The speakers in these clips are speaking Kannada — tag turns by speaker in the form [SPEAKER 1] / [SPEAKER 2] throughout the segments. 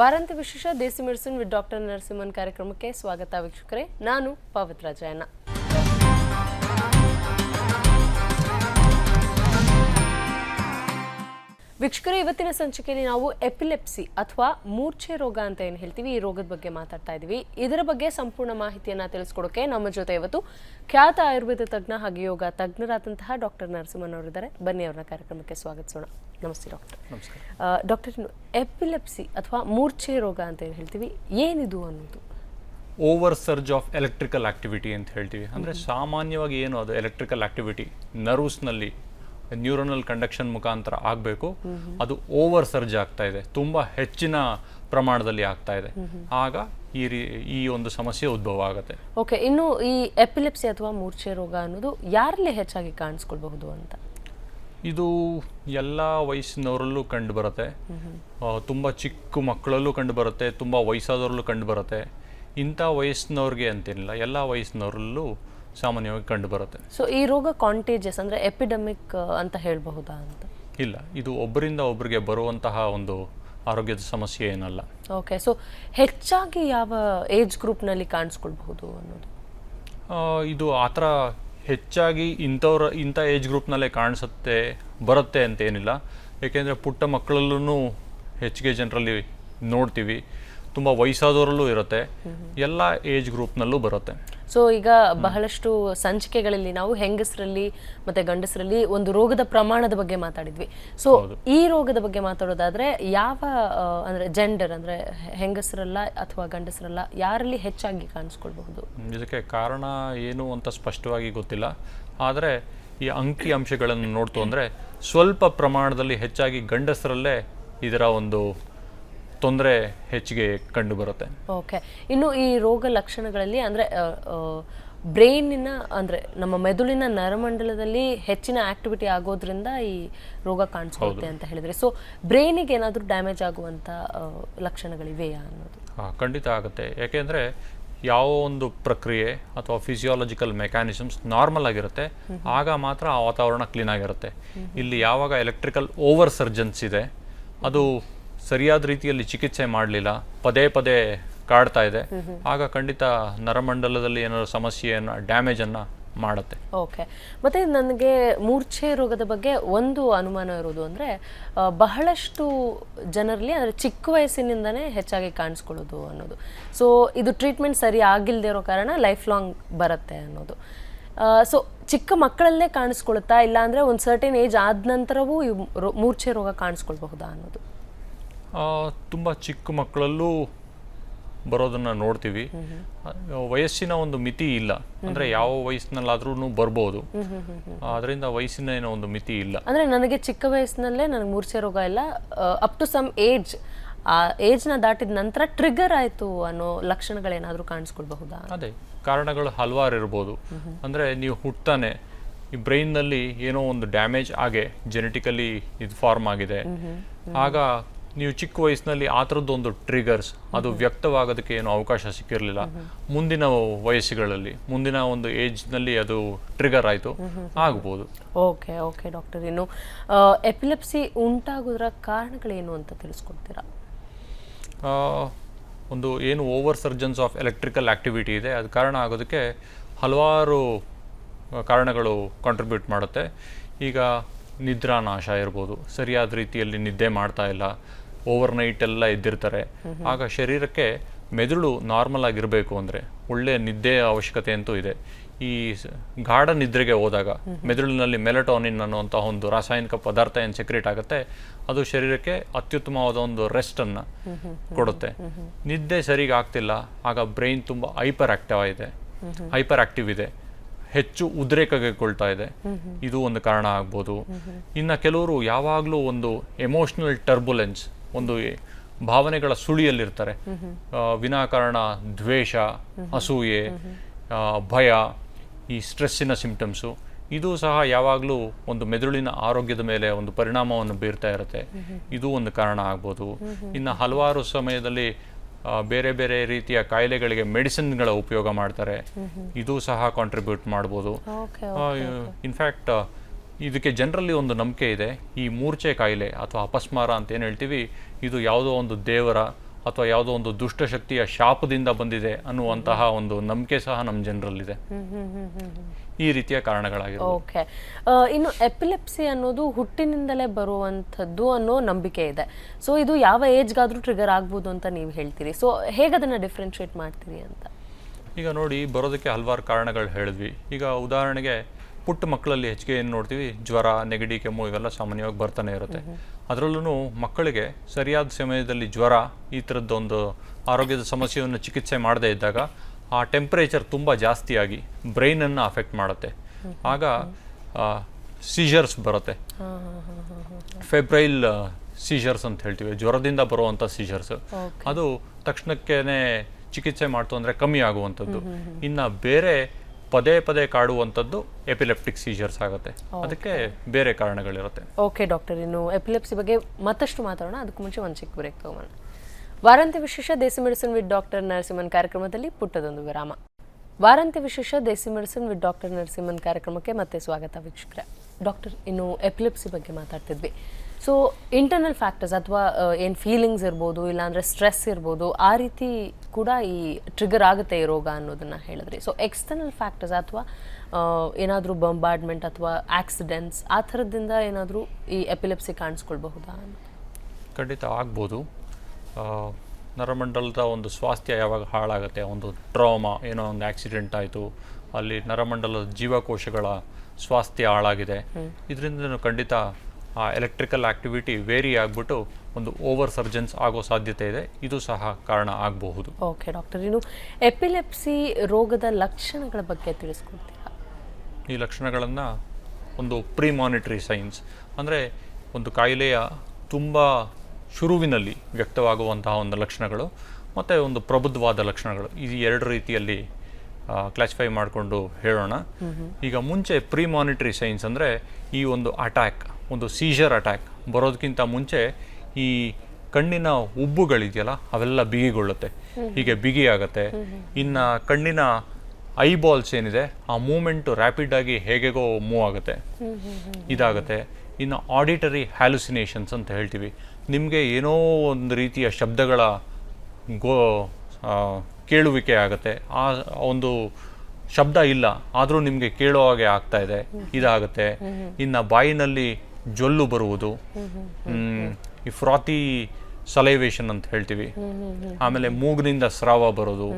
[SPEAKER 1] ವಾರಾಂತ್ಯ ವಿಶೇಷ desi medicine with doctor Narasimhan ಕಾರ್ಯಕ್ರಮಕ್ಕೆ ಸ್ವಾಗತ ವೀಕ್ಷಕರೇ. ನಾನು ಪವಿತ್ರ ವೀಕ್ಷಕರೇ ಇವತ್ತಿನ ಸಂಚಿಕೆಯಲ್ಲಿ ನಾವು ಎಪಿಲೆಪ್ಸಿ ಅಥವಾ ಮೂರ್ಛೆ ರೋಗ ಅಂತ ಏನು ಹೇಳ್ತೀವಿ ಈ ರೋಗದ ಬಗ್ಗೆ ಮಾತಾಡ್ತಾ ಇದ್ದೀವಿ ಇದರ ಬಗ್ಗೆ ಸಂಪೂರ್ಣ ಮಾಹಿತಿಯನ್ನು ತಿಳಿಸ್ಕೊಡೋಕೆ ನಮ್ಮ ಜೊತೆ ಇವತ್ತು ಖ್ಯಾತ ಆಯುರ್ವೇದ ತಜ್ಞ ಹಾಗೆ ಯೋಗ ತಜ್ಞರಾದಂತಹ ಡಾಕ್ಟರ್ ನರಸಿಂಹನ್ ಅವರಿದ್ದಾರೆ. ಬನ್ನಿ ಅವರ ಕಾರ್ಯಕ್ರಮಕ್ಕೆ ಸ್ವಾಗತಿಸೋಣ. ನಮಸ್ತೆ ಡಾಕ್ಟರ್.
[SPEAKER 2] ನಮಸ್ಕಾರ.
[SPEAKER 1] ಡಾಕ್ಟರ್ ಎಪಿಲೆಪ್ಸಿ ಅಥವಾ ಮೂರ್ಛೆ ರೋಗ ಅಂತ ಏನು ಹೇಳ್ತೀವಿ ಏನಿದು ಅನ್ನೋದು?
[SPEAKER 2] Over surge of electrical activity ಅಂತ ಹೇಳ್ತೀವಿ. ಅಂದರೆ ಸಾಮಾನ್ಯವಾಗಿ ಏನು ಅದು ಎಲೆಕ್ಟ್ರಿಕಲ್ ಆಕ್ಟಿವಿಟಿ? ನರ್ವ್ಸ್ನಲ್ಲಿ ನ್ಯೂರನಲ್ ಕಂಡಕ್ಷನ್ ಮುಖಾಂತರ ಆಗಬೇಕು. ಅದು ಓವರ್ ಸರ್ಜ್ ಆಗ್ತಾ ಇದೆ. ತುಂಬ ಹೆಚ್ಚಿನ ಪ್ರಮಾಣದಲ್ಲಿ ಆಗ್ತಾ ಇದೆ. ಆಗ ಈ ರೀ ಈ ಒಂದು ಸಮಸ್ಯೆ ಉದ್ಭವ ಆಗುತ್ತೆ.
[SPEAKER 1] ಓಕೆ ಇನ್ನು ಈ ಎಪಿಲೆಪ್ಸಿ ಅಥವಾ ಮೂರ್ಛೆ ರೋಗ ಅನ್ನೋದು ಯಾರಲ್ಲಿ ಹೆಚ್ಚಾಗಿ ಕಾಣಿಸ್ಕೊಳ್ಬಹುದು ಅಂತ?
[SPEAKER 2] ಇದು ಎಲ್ಲ ವಯಸ್ಸಿನವರಲ್ಲೂ ಕಂಡು ಬರುತ್ತೆ. ತುಂಬ ಚಿಕ್ಕ ಮಕ್ಕಳಲ್ಲೂ ಕಂಡು ಬರುತ್ತೆ ತುಂಬ ವಯಸ್ಸಾದವರಲ್ಲೂ ಕಂಡು ಬರುತ್ತೆ. ಇಂಥ ವಯಸ್ಸಿನವ್ರಿಗೆ ಅಂತೇನಿಲ್ಲ ಎಲ್ಲ ವಯಸ್ಸಿನವರಲ್ಲೂ ಸಾಮಾನ್ಯವಾಗಿ ಕಂಡು ಬರುತ್ತೆ
[SPEAKER 1] ಸೊ ಈ ರೋಗ ಕಾಂಟೇಜಸ್ ಅಂದರೆ ಎಪಿಡೆಮಿಕ್ ಅಂತ ಹೇಳಬಹುದಾ ಅಂತ?
[SPEAKER 2] ಇಲ್ಲ ಇದು ಒಬ್ಬರಿಂದ ಒಬ್ಬರಿಗೆ ಬರುವಂತಹ ಒಂದು ಆರೋಗ್ಯದ ಸಮಸ್ಯೆ ಏನಲ್ಲ.
[SPEAKER 1] ಓಕೆ ಸೊ ಹೆಚ್ಚಾಗಿ ಯಾವ ಏಜ್ ಗ್ರೂಪ್ನಲ್ಲಿ ಕಾಣಿಸ್ಕೊಳ್ಬಹುದು ಅನ್ನೋದು?
[SPEAKER 2] ಇದು ಆ ಥರ ಹೆಚ್ಚಾಗಿ ಇಂಥವ್ರ ಇಂಥ ಏಜ್ ಗ್ರೂಪ್ನಲ್ಲೇ ಕಾಣಿಸುತ್ತೆ ಬರುತ್ತೆ ಅಂತ ಏನಿಲ್ಲ. ಏಕೆಂದರೆ ಪುಟ್ಟ ಮಕ್ಕಳಲ್ಲೂ ಹೆಚ್ಚಿಗೆ ಜನರಲ್ಲಿ ನೋಡ್ತೀವಿ. ತುಂಬ ವಯಸ್ಸಾದವರಲ್ಲೂ ಇರುತ್ತೆ. ಎಲ್ಲ ಏಜ್ ಗ್ರೂಪ್ನಲ್ಲೂ ಬರುತ್ತೆ.
[SPEAKER 1] ಸೊ ಈಗ ಬಹಳಷ್ಟು ಸಂಚಿಕೆಗಳಲ್ಲಿ ನಾವು ಹೆಂಗಸರಲ್ಲಿ ಮತ್ತೆ ಗಂಡಸರಲ್ಲಿ ಒಂದು ರೋಗದ ಪ್ರಮಾಣದ ಬಗ್ಗೆ ಮಾತಾಡಿದ್ವಿ. ಸೊ ಈ ರೋಗದ ಬಗ್ಗೆ ಮಾತಾಡೋದಾದ್ರೆ ಯಾವ ಅಂದ್ರೆ ಜೆಂಡರ್ ಅಂದ್ರೆ ಹೆಂಗಸರಲ್ಲ ಅಥವಾ ಗಂಡಸರಲ್ಲ ಯಾರಲ್ಲಿ ಹೆಚ್ಚಾಗಿ ಕಾಣಿಸ್ಕೊಳ್ಬಹುದು?
[SPEAKER 2] ಇದಕ್ಕೆ ಕಾರಣ ಏನು ಅಂತ ಸ್ಪಷ್ಟವಾಗಿ ಗೊತ್ತಿಲ್ಲ. ಆದರೆ ಈ ಅಂಕಿ ಅಂಶಗಳನ್ನು ನೋಡ್ತು ಅಂದರೆ ಸ್ವಲ್ಪ ಪ್ರಮಾಣದಲ್ಲಿ ಹೆಚ್ಚಾಗಿ ಗಂಡಸರಲ್ಲೇ ಇದರ ಒಂದು ತೊಂದರೆ ಹೆಚ್ಚಿಗೆ ಕಂಡು ಬರುತ್ತೆ
[SPEAKER 1] ಓಕೆ. ಇನ್ನು ಈ ರೋಗ ಲಕ್ಷಣಗಳಲ್ಲಿ ಅಂದರೆ ಬ್ರೈನಿನ ಅಂದರೆ ನಮ್ಮ ಮೆದುಳಿನ ನರಮಂಡಲದಲ್ಲಿ ಹೆಚ್ಚಿನ ಆಕ್ಟಿವಿಟಿ ಆಗೋದ್ರಿಂದ ಈ ರೋಗ ಕಾಣಿಸ್ಕೊಳ್ಳುತ್ತೆ ಅಂತ ಹೇಳಿದರೆ. ಸೊ ಬ್ರೈನಿಗೆ ಏನಾದರೂ ಡ್ಯಾಮೇಜ್ ಆಗುವಂಥ ಲಕ್ಷಣಗಳಿವೆಯಾ ಅನ್ನೋದು?
[SPEAKER 2] ಹಾಂ ಖಂಡಿತ ಆಗುತ್ತೆ. ಯಾಕೆಂದರೆ ಯಾವ ಒಂದು ಪ್ರಕ್ರಿಯೆ ಅಥವಾ ಫಿಸಿಯಾಲಜಿಕಲ್ ಮೆಕ್ಯಾನಿಸಮ್ಸ್ ನಾರ್ಮಲ್ ಆಗಿರುತ್ತೆ ಆಗ ಮಾತ್ರ ಆ ವಾತಾವರಣ ಕ್ಲೀನ್ ಆಗಿರುತ್ತೆ. ಇಲ್ಲಿ ಯಾವಾಗ ಎಲೆಕ್ಟ್ರಿಕಲ್ ಓವರ್ ಸರ್ಜನ್ಸ್ ಇದೆ ಅದು ಸರಿಯಾದ ರೀತಿಯಲ್ಲಿ ಚಿಕಿತ್ಸೆ ಮಾಡಲಿಲ್ಲ. ಪದೇ ಪದೇ ಕಾಡ್ತಾ ಇದೆ. ಆಗ ಖಂಡಿತ ನರಮಂಡಲದಲ್ಲಿ ಏನಾದ್ರು ಸಮಸ್ಯೆಯನ್ನು ಡ್ಯಾಮೇಜನ್ನು ಮಾಡುತ್ತೆ.
[SPEAKER 1] ಓಕೆ. ಮತ್ತೆ ನನಗೆ ಮೂರ್ಛೆ ರೋಗದ ಬಗ್ಗೆ ಒಂದು ಅನುಮಾನ ಇರೋದು ಅಂದ್ರೆ ಬಹಳಷ್ಟು ಜನರಲ್ಲಿ ಅಂದ್ರೆ ಚಿಕ್ಕ ವಯಸ್ಸಿನಿಂದನೇ ಹೆಚ್ಚಾಗಿ ಕಾಣಿಸ್ಕೊಳ್ಳೋದು ಅನ್ನೋದು. ಸೊ ಇದು ಟ್ರೀಟ್ಮೆಂಟ್ ಸರಿ ಆಗಿಲ್ಲದೆ ಇರೋ ಕಾರಣ ಲೈಫ್ ಲಾಂಗ್ ಬರುತ್ತೆ ಅನ್ನೋದು. ಸೊ ಚಿಕ್ಕ ಮಕ್ಕಳಲ್ಲೇ ಕಾಣಿಸ್ಕೊಳುತ್ತಾ ಇಲ್ಲ ಅಂದ್ರೆ ಒಂದು ಸರ್ಟೆನ್ ಏಜ್ ಆದ ನಂತರವೂ ಮೂರ್ಛೆ ರೋಗ ಕಾಣಿಸ್ಕೊಳ್ಬಹುದಾ ಅನ್ನೋದು.
[SPEAKER 2] ತುಂಬ ಚಿಕ್ಕ ಮಕ್ಕಳಲ್ಲೂ ಬರೋದನ್ನ ನೋಡ್ತೀವಿ. ವಯಸ್ಸಿನ ಒಂದು ಮಿತಿ ಇಲ್ಲ. ಅಂದ್ರೆ ಯಾವ ವಯಸ್ಸಿನಲ್ಲಾದ್ರೂ ಬರ್ಬೋದು. ಅದರಿಂದ ವಯಸ್ಸಿನ ಏನೋ ಒಂದು ಮಿತಿ ಇಲ್ಲ.
[SPEAKER 1] ಅಂದ್ರೆ ನನಗೆ ಚಿಕ್ಕ ವಯಸ್ಸಿನಲ್ಲೇ ನನಗೆ ಮೂರ್ಛೆ ರೋಗ ಇಲ್ಲ ಅಪ್ ಟು ಸಮ್ ಏಜ್ ಆ ಏಜ್ನ ದಾಟಿದ ನಂತರ ಟ್ರಿಗರ್ ಆಯ್ತು ಅನ್ನೋ ಲಕ್ಷಣಗಳೇನಾದರೂ ಕಾಣಿಸ್ಕೊಳ್ಬಹುದಾ?
[SPEAKER 2] ಅದೇ ಕಾರಣಗಳು ಹಲವಾರು ಇರ್ಬೋದು. ಅಂದ್ರೆ ನೀವು ಹುಟ್ತಾನೆ ಈ ಬ್ರೈನ್ನಲ್ಲಿ ಏನೋ ಒಂದು ಡ್ಯಾಮೇಜ್ ಆಗೇ ಜೆನೆಟಿಕಲಿ ಇದು ಫಾರ್ಮ್ ಆಗಿದೆ. ಆಗ ನೀವು ಚಿಕ್ಕ ವಯಸ್ಸಿನಲ್ಲಿ ಆ ಥರದ್ದೊಂದು ಟ್ರಿಗರ್ಸ್ ಅದು ವ್ಯಕ್ತವಾಗೋದಕ್ಕೆ ಏನು ಅವಕಾಶ ಸಿಕ್ಕಿರಲಿಲ್ಲ. ಮುಂದಿನ ವಯಸ್ಸುಗಳಲ್ಲಿ ಮುಂದಿನ ಒಂದು ಏಜ್ನಲ್ಲಿ ಅದು ಟ್ರಿಗರ್ ಆಯಿತು. ಆಗ್ಬೋದು.
[SPEAKER 1] Okay okay doctor. ಇನ್ನು ಎಪಿಲೆಪ್ಸಿ ಉಂಟಾಗೋದ್ರ ಕಾರಣಗಳೇನು ಅಂತ ತಿಳಿಸ್ಕೊಡ್ತೀರಾ?
[SPEAKER 2] ಒಂದು ಏನು over surgeons of electrical activity ಇದೆ. ಅದು ಕಾರಣ ಆಗೋದಕ್ಕೆ ಹಲವಾರು ಕಾರಣಗಳು ಕಾಂಟ್ರಿಬ್ಯೂಟ್ ಮಾಡುತ್ತೆ. ಈಗ ನಿದ್ರಾನಾಶ ಇರ್ಬೋದು. ಸರಿಯಾದ ರೀತಿಯಲ್ಲಿ ನಿದ್ದೆ ಮಾಡ್ತಾ ಇಲ್ಲ. ಓವರ್ ನೈಟ್ ಎಲ್ಲ ಎದ್ದಿರ್ತಾರೆ. ಆಗ ಶರೀರಕ್ಕೆ ಮೆದುಳು ನಾರ್ಮಲ್ ಆಗಿರಬೇಕು ಅಂದರೆ ಒಳ್ಳೆಯ ನಿದ್ದೆಯ ಅವಶ್ಯಕತೆ ಅಂತೂ ಇದೆ. ಈ ಗಾಢ ನಿದ್ರೆಗೆ ಹೋದಾಗ ಮೆದುಳಿನಲ್ಲಿ ಮೆಲಟೋನಿನ್ ಅನ್ನುವಂಥ ಒಂದು ರಾಸಾಯನಿಕ ಪದಾರ್ಥ ಏನು ಸೆಕ್ರೇಟ್ ಆಗುತ್ತೆ ಅದು ಶರೀರಕ್ಕೆ ಅತ್ಯುತ್ತಮವಾದ ಒಂದು ರೆಸ್ಟನ್ನು ಕೊಡುತ್ತೆ. ನಿದ್ದೆ ಸರಿಗೆ ಆಗ್ತಿಲ್ಲ ಆಗ ಬ್ರೈನ್ ತುಂಬ ಹೈಪರ್ ಆಕ್ಟಿವ್ ಆಗಿದೆ ಹೈಪರ್ ಆಕ್ಟಿವ್ ಇದೆ. ಹೆಚ್ಚು ಉದ್ರೇಕಗೊಳ್ತಾ ಇದೆ. ಇದು ಒಂದು ಕಾರಣ ಆಗ್ಬೋದು. ಇನ್ನು ಕೆಲವರು ಯಾವಾಗಲೂ ಒಂದು ಎಮೋಷನಲ್ ಟರ್ಬುಲೆನ್ಸ್ ಒಂದು ಭಾವನೆಗಳ ಸುಳಿಯಲ್ಲಿರ್ತಾರೆ. ವಿನಾಕಾರಣ ದ್ವೇಷ ಅಸೂಯೆ ಭಯ ಈ ಸ್ಟ್ರೆಸ್ಸಿನ ಸಿಂಪ್ಟಮ್ಸು ಇದು ಸಹ ಯಾವಾಗಲೂ ಒಂದು ಮೆದುಳಿನ ಆರೋಗ್ಯದ ಮೇಲೆ ಒಂದು ಪರಿಣಾಮವನ್ನು ಬೀರ್ತಾ ಇರುತ್ತೆ. ಇದು ಒಂದು ಕಾರಣ ಆಗ್ಬೋದು. ಇನ್ನು ಹಲವಾರು ಸಮಯದಲ್ಲಿ ಬೇರೆ ಬೇರೆ ರೀತಿಯ ಕಾಯಿಲೆಗಳಿಗೆ ಮೆಡಿಸಿನ್ಗಳ ಉಪಯೋಗ ಮಾಡ್ತಾರೆ. ಇದು ಸಹ ಕಾಂಟ್ರಿಬ್ಯೂಟ್ ಮಾಡ್ಬೋದು. ಇನ್ಫ್ಯಾಕ್ಟ್ ಇದಕ್ಕೆ ಜನರಲ್ಲಿ ಒಂದು ನಂಬಿಕೆ ಇದೆ. ಈ ಮೂರ್ಛೆ ಕಾಯಿಲೆ ಅಥವಾ ಅಪಸ್ಮಾರ ಅಂತ ಏನು ಹೇಳ್ತೀವಿ ಇದು ಯಾವುದೋ ಒಂದು ದೇವರ ಅಥವಾ ಯಾವುದೋ ಒಂದು ದುಷ್ಟಶಕ್ತಿಯ ಶಾಪದಿಂದ ಬಂದಿದೆ ಅನ್ನುವಂತಹ ಒಂದು ನಂಬಿಕೆ ಸಹ ನಮ್ಮ ಜನರಲ್ಲಿದೆ. ಈ ರೀತಿಯ ಕಾರಣಗಳಾಗಿದೆ
[SPEAKER 1] ಓಕೆ. ಇನ್ನು ಎಪಿಲೆಪ್ಸಿ ಅನ್ನೋದು ಹುಟ್ಟಿನಿಂದಲೇ ಬರುವಂಥದ್ದು ಅನ್ನೋ ನಂಬಿಕೆ ಇದೆ. ಸೊ ಇದು ಯಾವ ಏಜ್ಗಾದರೂ ಟ್ರಿಗರ್ ಆಗ್ಬೋದು ಅಂತ ನೀವು ಹೇಳ್ತೀರಿ. ಸೊ ಹೇಗೆ ಅದನ್ನು ಡಿಫ್ರೆನ್ಶಿಯೇಟ್ ಮಾಡ್ತೀರಿ ಅಂತ?
[SPEAKER 2] ಈಗ ನೋಡಿ ಬರೋದಕ್ಕೆ ಹಲವಾರು ಕಾರಣಗಳು ಹೇಳಿದ್ವಿ. ಈಗ ಉದಾಹರಣೆಗೆ ಪುಟ್ಟ ಮಕ್ಕಳಲ್ಲಿ ಹೆಚ್ಚಿಗೆ ಏನು ನೋಡ್ತೀವಿ? ಜ್ವರ ನೆಗಡಿ ಕೆಮ್ಮು ಇವೆಲ್ಲ ಸಾಮಾನ್ಯವಾಗಿ ಬರ್ತಾನೆ ಇರುತ್ತೆ. ಅದರಲ್ಲೂ ಮಕ್ಕಳಿಗೆ ಸರಿಯಾದ ಸಮಯದಲ್ಲಿ ಜ್ವರ ಈ ಥರದ್ದೊಂದು ಆರೋಗ್ಯದ ಸಮಸ್ಯೆಯನ್ನು ಚಿಕಿತ್ಸೆ ಮಾಡದೇ ಇದ್ದಾಗ ಆ ಟೆಂಪ್ರೇಚರ್ ತುಂಬ ಜಾಸ್ತಿಯಾಗಿ ಬ್ರೈನನ್ನು ಅಫೆಕ್ಟ್ ಮಾಡುತ್ತೆ. ಆಗ ಸೀಜರ್ಸ್ ಬರುತ್ತೆ. ಫೆಬ್ರೈಲ್ ಸೀಜರ್ಸ್ ಅಂತ ಹೇಳ್ತೀವಿ. ಜ್ವರದಿಂದ ಬರುವಂಥ ಸೀಜರ್ಸ್ ಅದು ತಕ್ಷಣಕ್ಕೇ ಚಿಕಿತ್ಸೆ ಮಾಡ್ತು ಅಂದರೆ ಕಮ್ಮಿ ಆಗುವಂಥದ್ದು. ಇನ್ನು ಬೇರೆ ಪದೇ ಪದೇ ಕಾಡುವಂಥದ್ದು ಎಪಿಲೆಪ್ಟಿಕ್ ಸೀಜರ್ಸ್ ಆಗುತ್ತೆ. ಅದಕ್ಕೆ ಬೇರೆ ಕಾರಣಗಳಿರುತ್ತೆ.
[SPEAKER 1] ಓಕೆ ಡಾಕ್ಟರ್ ಇನ್ನು ಎಪಿಲೆಪ್ಸಿ ಬಗ್ಗೆ ಮತ್ತಷ್ಟು ಮಾತಾಡೋಣ. ಅದಕ್ಕೆ ಮುಂಚೆ ಒಂದು ಚಿಕ್ಕ ಬ್ರೇಕ್ ತಗೋಣ. ವಾರಾಂತ್ಯ ವಿಶೇಷ desi medicine with doctor Narasimhan ಕಾರ್ಯಕ್ರಮದಲ್ಲಿ ಪುಟ್ಟದೊಂದು ವಿರಾಮ. ವಾರಾಂತ್ಯ ವಿಶೇಷ desi medicine with doctor Narasimhan ಕಾರ್ಯಕ್ರಮಕ್ಕೆ ಮತ್ತೆ ಸ್ವಾಗತ ವೀಕ್ಷಕರ. ಡಾಕ್ಟರ್ ಇನ್ನು ಎಪಿಲೆಪ್ಸಿ ಬಗ್ಗೆ ಮಾತಾಡ್ತಿದ್ವಿ. ಸೊ ಇಂಟರ್ನಲ್ ಫ್ಯಾಕ್ಟರ್ಸ್ ಅಥವಾ ಏನು ಫೀಲಿಂಗ್ಸ್ ಇರ್ಬೋದು ಇಲ್ಲಾಂದರೆ ಸ್ಟ್ರೆಸ್ ಇರ್ಬೋದು ಆ ರೀತಿ ಕೂಡ ಈ ಟ್ರಿಗರ್ ಆಗುತ್ತೆ ಈ ರೋಗ ಅನ್ನೋದನ್ನು ಹೇಳಿದ್ರಿ. ಸೊ ಎಕ್ಸ್ಟರ್ನಲ್ ಫ್ಯಾಕ್ಟರ್ಸ್ ಅಥವಾ ಏನಾದರೂ ಬಂಬಾರ್ಡ್ಮೆಂಟ್ ಅಥವಾ ಆಕ್ಸಿಡೆಂಟ್ಸ್ ಆ ಥರದಿಂದ ಏನಾದರೂ ಈ ಎಪಿಲೆಪ್ಸಿ ಕಾಣಿಸ್ಕೊಳ್ಬಹುದಾ
[SPEAKER 2] ಖಂಡಿತ ಆಗ್ಬೋದು. ನರಮಂಡಲದ ಒಂದು ಸ್ವಾಸ್ಥ್ಯ ಯಾವಾಗ ಹಾಳಾಗುತ್ತೆ ಒಂದು ಟ್ರಾಮಾ ಏನೋ ಒಂದು ಆಕ್ಸಿಡೆಂಟ್ ಆಯಿತು ಅಲ್ಲಿ ನರಮಂಡಲದ ಜೀವಕೋಶಗಳ ಸ್ವಾಸ್ಥ್ಯ ಹಾಳಾಗಿದೆ. ಇದರಿಂದ ಖಂಡಿತ ಎಲೆಕ್ಟ್ರಿಕಲ್ ಆಕ್ಟಿವಿಟಿ ವೇರಿ ಆಗಿಬಿಟ್ಟು ಒಂದು ಓವರ್ ಸರ್ಜನ್ಸ್ ಆಗೋ ಸಾಧ್ಯತೆ ಇದೆ. ಇದು ಸಹ ಕಾರಣ ಆಗಬಹುದು.
[SPEAKER 1] ಓಕೆ ಡಾಕ್ಟರ್ ಇನ್ನು ಎಪಿಲೆಪ್ಸಿ ರೋಗದ ಲಕ್ಷಣಗಳ ಬಗ್ಗೆ ತಿಳಿಸ್ಕೊಡ್ತೀರಾ?
[SPEAKER 2] ಈ ಲಕ್ಷಣಗಳನ್ನು ಒಂದು ಪ್ರೀ ಮಾನಿಟರಿ ಸೈನ್ಸ್ ಅಂದರೆ ಒಂದು ಕಾಯಿಲೆಯ ತುಂಬ ಶುರುವಿನಲ್ಲಿ ವ್ಯಕ್ತವಾಗುವಂತಹ ಒಂದು ಲಕ್ಷಣಗಳು ಮತ್ತು ಒಂದು ಪ್ರಬುದ್ಧವಾದ ಲಕ್ಷಣಗಳು. ಈ ಎರಡು ರೀತಿಯಲ್ಲಿ ಕ್ಲಾಸಿಫೈ ಮಾಡಿಕೊಂಡು ಹೇಳೋಣ. ಈಗ ಮುಂಚೆ ಪ್ರೀ ಮಾನಿಟರಿ ಸೈನ್ಸ್ ಅಂದರೆ ಈ ಒಂದು ಅಟ್ಯಾಕ್ ಒಂದು ಸೀಜರ್ ಅಟ್ಯಾಕ್ ಬರೋದಕ್ಕಿಂತ ಮುಂಚೆ ಈ ಕಣ್ಣಿನ ಉಬ್ಬುಗಳಿದೆಯಲ್ಲ ಅವೆಲ್ಲ ಬಿಗಿಗೊಳ್ಳುತ್ತೆ. ಹೀಗೆ ಬಿಗಿ ಆಗುತ್ತೆ ಇನ್ನು ಕಣ್ಣಿನ ಐ ಬಾಲ್ಸ್ ಏನಿದೆ ಆ ಮೂಮೆಂಟು ರ್ಯಾಪಿಡ್ ಆಗಿ ಹೇಗೆಗೋ ಮೂವ್ ಆಗುತ್ತೆ. ಇದಾಗುತ್ತೆ. ಇನ್ನು ಆಡಿಟರಿ ಹ್ಯಾಲುಸಿನೇಷನ್ಸ್ ಅಂತ ಹೇಳ್ತೀವಿ. ನಿಮಗೆ ಏನೋ ಒಂದು ರೀತಿಯ ಶಬ್ದಗಳ ಗೋ ಕೇಳುವಿಕೆ ಆಗುತ್ತೆ. ಆ ಒಂದು ಶಬ್ದ ಇಲ್ಲ ಆದರೂ ನಿಮಗೆ ಕೇಳೋ ಹಾಗೆ ಆಗ್ತಾ ಇದೆ. ಇದಾಗುತ್ತೆ. ಇನ್ನು ಬಾಯಿನಲ್ಲಿ ಜೊಲ್ಲು ಬರುವುದು. ಈ ಫ್ರಾತಿ ಸಲೈವೇಶನ್ ಅಂತ ಹೇಳ್ತೀವಿ. ಆಮೇಲೆ ಮೂಗಿನಿಂದ ಸ್ರಾವ ಬರೋದು